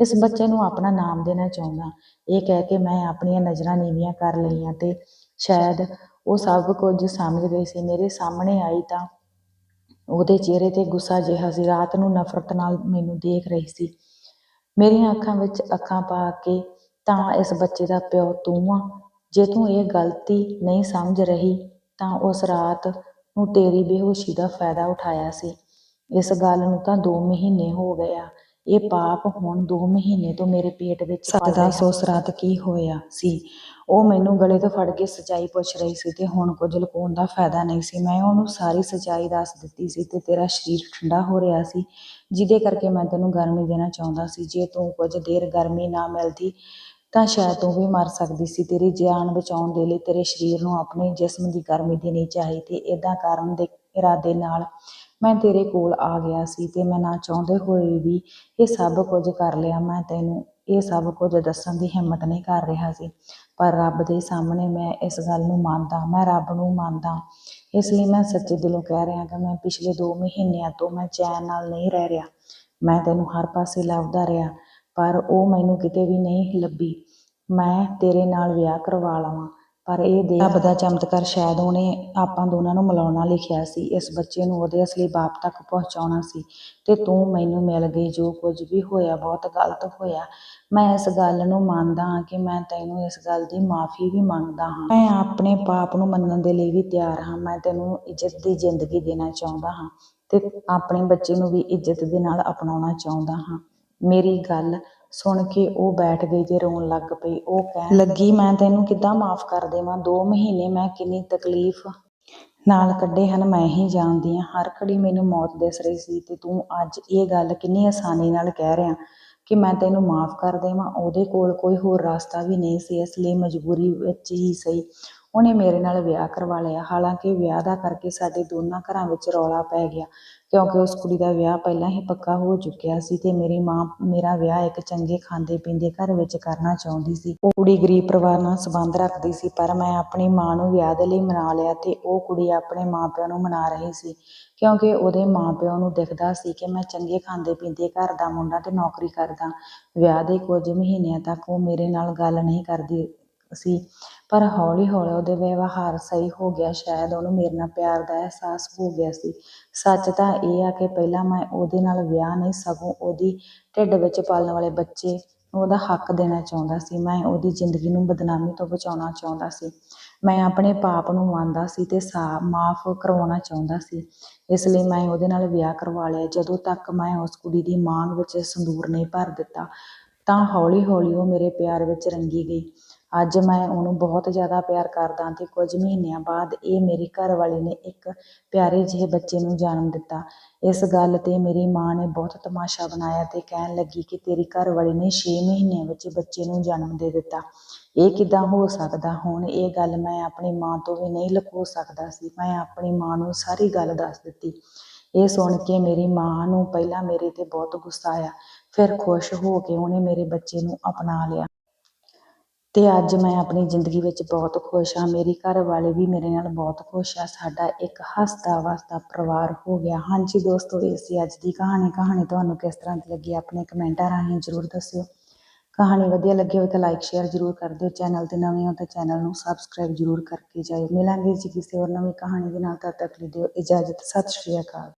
Speaker 1: ਇਸ ਬੱਚੇ ਨੂੰ ਆਪਣਾ ਨਾਮ ਦੇਣਾ ਚਾਹੁੰਦਾ ਇਹ ਕਹਿ ਕੇ ਮੈਂ ਆਪਣੀਆਂ ਨਜ਼ਰਾਂ ਨੀਵੀਆਂ ਕਰ ਲਈਆਂ ਤੇ ਸ਼ਾਇਦ ਉਹ ਸਭ ਕੁਝ ਸਮਝ ਗਈ ਸੀ। ਮੇਰੇ ਸਾਹਮਣੇ ਆਈ ਤਾਂ ਉਹਦੇ ਚਿਹਰੇ ਤੇ ਗੁੱਸਾ ਜਿਹਾ ਸੀ। ਰਾਤ ਨੂੰ ਨਫ਼ਰਤ ਨਾਲ ਮੈਨੂੰ ਦੇਖ ਰਹੀ ਸੀ। ਮੇਰੀਆਂ ਅੱਖਾਂ ਵਿੱਚ ਅੱਖਾਂ ਪਾ ਕੇ ਤਾਂ ਇਸ ਬੱਚੇ ਦਾ ਪਿਓ, ਤੂੰ ਆ। ਜੇ ਤੂੰ ਇਹ ਗਲਤੀ ਨਹੀਂ ਸਮਝ ਰਹੀ ਤਾਂ ਉਸ ਰਾਤ ਨੂੰ ਤੇਰੀ ਬੇਹੋਸ਼ੀ ਦਾ ਫਾਇਦਾ ਉਠਾਇਆ ਸੀ। ਇਸ ਗੱਲ ਨੂੰ ਤਾਂ 2 ਮਹੀਨੇ ਹੋ ਗਏ ਆ। ਇਹ ਪਾਪ ਹੁਣ 2 ਮਹੀਨੇ ਤੋਂ ਮੇਰੇ ਪੇਟ ਵਿੱਚ ਸੱਜਦਾ ਸੋਸ ਰਾਤ ਕੀ ਹੋਇਆ ਸੀ? ਉਹ ਮੈਨੂੰ ਗਲੇ ਤੋਂ ਫੜ ਕੇ ਸੱਚਾਈ ਪੁੱਛ ਰਹੀ ਸੀ ਤੇ ਹੁਣ ਕੁਝ ਲੁਕਾਉਣ ਦਾ ਫਾਇਦਾ ਨਹੀਂ ਸੀ। ਮੈਂ ਉਹਨੂੰ ਸਾਰੀ ਸੱਚਾਈ ਦੱਸ ਦਿੱਤੀ ਸੀ ਤੇ ਤੇਰਾ ਸਰੀਰ ਠੰਡਾ ਹੋ ਰਿਹਾ ਸੀ ਜਿਹਦੇ ਕਰਕੇ ਮੈਂ ਤੈਨੂੰ ਗਰਮੀ ਦੇਣਾ ਚਾਹੁੰਦਾ ਸੀ। ਜੇ ਤੂੰ ਕੁਝ ਦੇਰ ਗਰਮੀ ਨਾ ਮਿਲਦੀ ਤਾਂ ਸ਼ਾਇਦ ਤੂੰ ਵੀ ਮਰ ਸਕਦੀ ਸੀ ਤੇਰੀ ਜਾਨ ਬਚਾਉਣ ਦੇ ਲਈ, ਤੇਰੇ ਸਰੀਰ ਨੂੰ ਆਪਣੇ ਜਿਸਮ ਦੀ ਗਰਮੀ ਦੇਣੀ ਚਾਹੀਦੀ ਤੇ ਇਦਾਂ ਕਰਨ ਦੇ ਇਰਾਦੇ ਨਾਲ ਮੈਂ ਤੇਰੇ ਕੋਲ ਆ ਗਿਆ ਸੀ ਤੇ ਮੈਂ ਨਾ ਚਾਹੁੰਦੇ ਹੋਏ ਵੀ ਇਹ ਸਭ ਕੁਝ ਕਰ ਲਿਆ। ਮੈਂ ਤੈਨੂੰ ਇਹ ਸਭ ਕੁਝ ਦੱਸਣ ਦੀ ਹਿੰਮਤ ਨਹੀਂ ਕਰ ਰਿਹਾ ਸੀ, ਪਰ ਰੱਬ ਦੇ ਸਾਹਮਣੇ ਮੈਂ ਇਸ ਗੱਲ ਨੂੰ ਮੰਨਦਾ, ਮੈਂ ਰੱਬ ਨੂੰ ਮੰਨਦਾ। ਇਸ ਲਈ ਮੈਂ ਸੱਚੇ ਦਿਲੋਂ ਕਹਿ ਰਿਹਾ ਕਿ ਮੈਂ ਪਿਛਲੇ 2 ਮਹੀਨਿਆਂ ਤੋਂ ਮੈਂ ਚੈਨ ਨਾਲ ਨਹੀਂ ਰਹਿ ਰਿਹਾ। ਮੈਂ ਤੈਨੂੰ ਹਰ ਪਾਸੇ ਲੱਭਦਾ ਰਿਹਾ। ਪਰ ਉਹ ਮੈਨੂੰ ਕਿਤੇ ਵੀ ਨਹੀਂ ਲੱਭੀ। ਮੈਂ ਤੇਰੇ ਨਾਲ ਵਿਆਹ ਕਰਵਾ ਲਵਾਂ। ਪਰ ਇਹ ਦੇ ਰੱਬ ਦਾ ਚਮਤਕਾਰ ਸ਼ਾਇਦ ਉਹਨੇ ਆਪਾਂ ਦੋਨਾਂ ਨੂੰ ਮਿਲਾਉਣਾ ਲਿਖਿਆ ਸੀ। ਇਸ ਬੱਚੇ ਨੂੰ ਉਹਦੇ ਅਸਲੀ ਬਾਪ ਤੱਕ ਪਹੁੰਚਾਉਣਾ ਸੀ। ਤੇ ਤੂੰ ਮੈਨੂੰ ਮਿਲ ਗਈ, ਜੋ ਕੁਝ ਵੀ ਹੋਇਆ, ਬਹੁਤ ਗਲਤ ਹੋਇਆ। ਮੈਂ ਇਸ ਗੱਲ ਨੂੰ ਮੰਨਦਾ ਹਾਂ ਕਿ ਮੈਂ ਤੈਨੂੰ ਇਸ ਗੱਲ ਦੀ ਮਾਫੀ ਵੀ ਮੰਗਦਾ ਹਾਂ। ਮੈਂ ਆਪਣੇ ਪਾਪ ਨੂੰ ਮੰਨਣ ਦੇ ਲਈ ਵੀ ਤਿਆਰ ਹਾਂ। ਮੈਂ ਤੈਨੂੰ ਇੱਜ਼ਤ ਦੀ ਜ਼ਿੰਦਗੀ ਦੇਣਾ ਚਾਹੁੰਦਾ ਹਾਂ ਤੇ ਆਪਣੇ ਬੱਚੇ ਨੂੰ ਵੀ ਇੱਜ਼ਤ ਦੇ ਨਾਲ ਅਪਣਾਉਣਾ ਚਾਹੁੰਦਾ ਹਾਂ। ਮੇਰੀ ਗੱਲ ਸੁਣ ਕੇ ਉਹ ਬੈਠ ਗਈ ਤੇ ਰੋਣ ਲੱਗ ਪਈ। ਉਹ ਕਹਿਣ ਲੱਗੀ, ਮੈਂ ਤੈਨੂੰ ਕਿੱਦਾਂ ਮਾਫ ਕਰ ਦੇਵਾਂ? 2 ਮਹੀਨੇ ਮੈਂ ਕਿੰਨੀ ਤਕਲੀਫ ਨਾਲ ਕੱਢੇ ਹਨ, ਮੈਂ ਹੀ ਜਾਣਦੀ ਹਾਂ। ਹਰ ਘੜੀ ਮੈਨੂੰ ਮੌਤ ਦਿਸ ਰਹੀ ਸੀ ਤੇ ਤੂੰ ਅੱਜ ਇਹ ਗੱਲ ਕਿੰਨੀ ਆਸਾਨੀ ਨਾਲ ਕਹਿ ਰਿਹਾ ਕਿ ਮੈਂ ਤੈਨੂੰ ਮਾਫ ਕਰ ਦੇਵਾਂ? ਉਹਦੇ ਕੋਲ ਕੋਈ ਹੋਰ ਰਸਤਾ ਵੀ ਨਹੀਂ ਸੀ, ਇਸ ਲਈ ਮਜਬੂਰੀ ਵਿੱਚ ਹੀ ਸਹੀ। ਉਹਨੇ ਮੇਰੇ ਨਾਲ ਵਿਆਹ ਕਰਵਾ ਲਿਆ। ਹਾਲਾਂਕਿ ਵਿਆਹ ਦਾ ਕਰਕੇ ਸਾਡੇ ਦੋਨਾਂ ਘਰਾਂ ਵਿੱਚ ਰੌਲਾ ਪੈ ਗਿਆ। ਕਿਉਂਕਿ ਉਸ ਕੁੜੀ ਦਾ ਵਿਆਹ ਪਹਿਲਾਂ ਹੀ ਪੱਕਾ ਹੋ ਚੁੱਕਿਆ ਸੀ ਤੇ ਮੇਰੀ ਮਾਂ, ਮੇਰਾ ਵਿਆਹ ਇੱਕ ਚੰਗੇ ਖਾਂਦੇ ਪੀਂਦੇ ਘਰ ਵਿੱਚ ਕਰਨਾ ਚਾਹੁੰਦੀ ਸੀ। ਉਹ ਕੁੜੀ ਗਰੀਬ ਪਰਿਵਾਰ ਨਾਲ ਸੰਬੰਧ ਰੱਖਦੀ ਸੀ, ਪਰ ਮੈਂ ਆਪਣੀ ਮਾਂ ਨੂੰ ਵਿਆਹ ਦੇ ਲਈ ਮਨਾ ਲਿਆ ਤੇ ਉਹ ਕੁੜੀ ਆਪਣੇ ਮਾਪਿਆਂ ਨੂੰ ਮਨਾ ਰਹੀ ਸੀ। ਕਿਉਂਕਿ ਉਹਦੇ ਮਾਪਿਆਂ ਨੂੰ ਦਿਖਦਾ ਸੀ ਕਿ ਮੈਂ ਚੰਗੇ ਖਾਂਦੇ ਪੀਂਦੇ ਘਰ ਦਾ ਮੁੰਡਾ ਤੇ ਨੌਕਰੀ ਕਰਦਾ। ਵਿਆਹ ਦੇ ਕੁਝ ਮਹੀਨਿਆਂ ਤੱਕ ਉਹ ਮੇਰੇ ਨਾਲ ਗੱਲ ਨਹੀਂ ਕਰਦੀ ਸੀ। ਪਰ ਹੌਲੀ ਹੌਲੀ ਉਹਦੇ ਵਿਵਹਾਰ ਸਹੀ ਹੋ ਗਿਆ, ਸ਼ਾਇਦ ਉਹਨੂੰ ਮੇਰੇ ਨਾਲ ਪਿਆਰ ਦਾ ਅਹਿਸਾਸ ਹੋ ਗਿਆ ਸੀ। ਸੱਚ ਤਾਂ ਇਹ ਆ ਕਿ ਪਹਿਲਾਂ ਮੈਂ ਉਹਦੇ ਨਾਲ ਵਿਆਹ ਨਹੀਂ, ਸਗੋਂ ਉਹਦੀ ਢਿੱਡ ਵਿੱਚ ਪਾਲਣ ਵਾਲੇ ਬੱਚੇ ਉਹਦਾ ਹੱਕ ਦੇਣਾ ਚਾਹੁੰਦਾ ਸੀ। ਮੈਂ ਉਹਦੀ ਜ਼ਿੰਦਗੀ ਨੂੰ ਬਦਨਾਮੀ ਤੋਂ ਬਚਾਉਣਾ ਚਾਹੁੰਦਾ ਸੀ। ਮੈਂ ਆਪਣੇ ਪਾਪ ਨੂੰ ਮੰਨਦਾ ਸੀ ਤੇ ਸਾ, ਮਾਫ ਕਰਵਾਉਣਾ ਚਾਹੁੰਦਾ ਸੀ। ਇਸ ਲਈ ਮੈਂ ਉਹਦੇ ਨਾਲ ਵਿਆਹ ਕਰਵਾ ਲਿਆ। ਜਦੋਂ ਤੱਕ ਮੈਂ ਉਸ ਕੁੜੀ ਦੀ ਮਾਂਗ ਵਿੱਚ ਸੰਦੂਰ ਨਹੀਂ ਭਰ ਦਿੱਤਾ, ਤਾਂ ਹੌਲੀ ਹੌਲੀ ਉਹ ਮੇਰੇ ਪਿਆਰ ਵਿੱਚ ਰੰਗੀ ਗਈ। ਅੱਜ ਮੈਂ ਉਹਨੂੰ ਬਹੁਤ ਜ਼ਿਆਦਾ ਪਿਆਰ ਕਰਦਾ ਅਤੇ ਕੁਝ ਮਹੀਨਿਆਂ ਬਾਅਦ ਇਹ ਮੇਰੀ ਘਰਵਾਲੀ ਨੇ ਇੱਕ ਪਿਆਰੇ ਜਿਹੇ ਬੱਚੇ ਨੂੰ ਜਨਮ ਦਿੱਤਾ। ਇਸ ਗੱਲ ਤੇ ਮੇਰੀ ਮਾਂ ਨੇ ਬਹੁਤ ਤਮਾਸ਼ਾ ਬਣਾਇਆ ਅਤੇ ਕਹਿਣ ਲੱਗੀ ਕਿ ਤੇਰੀ ਘਰਵਾਲੀ ਨੇ ਛੇ ਮਹੀਨਿਆਂ ਵਿੱਚ ਬੱਚੇ ਨੂੰ ਜਨਮ ਦੇ ਦਿੱਤਾ। ਇਹ ਕਿੱਦਾਂ ਹੋ ਸਕਦਾ? ਹੁਣ ਇਹ ਗੱਲ ਮੈਂ ਆਪਣੀ ਮਾਂ ਤੋਂ ਵੀ ਨਹੀਂ ਲੁਕੋ ਸਕਦਾ ਸੀ। ਮੈਂ ਆਪਣੀ ਮਾਂ ਨੂੰ ਸਾਰੀ ਗੱਲ ਦੱਸ ਦਿੱਤੀ। ਇਹ ਸੁਣ ਕੇ ਮੇਰੀ ਮਾਂ ਨੂੰ ਪਹਿਲਾਂ ਮੇਰੇ ਤੇ ਬਹੁਤ ਗੁੱਸਾ ਆਇਆ। ਫਿਰ ਖੁਸ਼ ਹੋ ਕੇ ਉਹਨੇ ਮੇਰੇ ਬੱਚੇ ਨੂੰ ਅਪਣਾ ਲਿਆ। ਅਤੇ ਅੱਜ ਮੈਂ ਆਪਣੀ ਜ਼ਿੰਦਗੀ ਵਿੱਚ ਬਹੁਤ ਖੁਸ਼ ਹਾਂ। ਮੇਰੀ ਘਰ ਵਾਲੇ ਵੀ ਮੇਰੇ ਨਾਲ ਬਹੁਤ ਖੁਸ਼ ਆ। ਸਾਡਾ ਇੱਕ ਹੱਸਦਾ ਵਸਦਾ ਪਰਿਵਾਰ ਹੋ ਗਿਆ। ਹਾਂਜੀ ਦੋਸਤੋ, ਇਹ ਸੀ ਅੱਜ ਦੀ ਕਹਾਣੀ। ਕਹਾਣੀ ਤੁਹਾਨੂੰ ਕਿਸ ਤਰ੍ਹਾਂ ਦੀ ਲੱਗੀ ਆਪਣੇ ਕਮੈਂਟਾਂ ਰਾਹੀਂ ਜ਼ਰੂਰ ਦੱਸਿਓ। ਕਹਾਣੀ ਵਧੀਆ ਲੱਗੀ ਹੋਵੇ ਤਾਂ ਲਾਈਕ ਸ਼ੇਅਰ ਜ਼ਰੂਰ ਕਰ ਦਿਓ। ਚੈਨਲ ਤੇ ਨਵੇਂ ਹੋ ਤਾਂ ਚੈਨਲ ਨੂੰ ਸਬਸਕ੍ਰਾਈਬ ਜ਼ਰੂਰ ਕਰਕੇ ਜਾਇਓ। ਮਿਲਾਂਗੇ ਜੀ ਕਿਸੇ ਹੋਰ ਨਵੀਂ ਕਹਾਣੀ ਦੇ ਨਾਲ। ਤਦ ਤੱਕ ਲਈ ਦਿਓ ਇਜਾਜ਼ਤ। ਸਤਿ ਸ਼੍ਰੀ ਅਕਾਲ।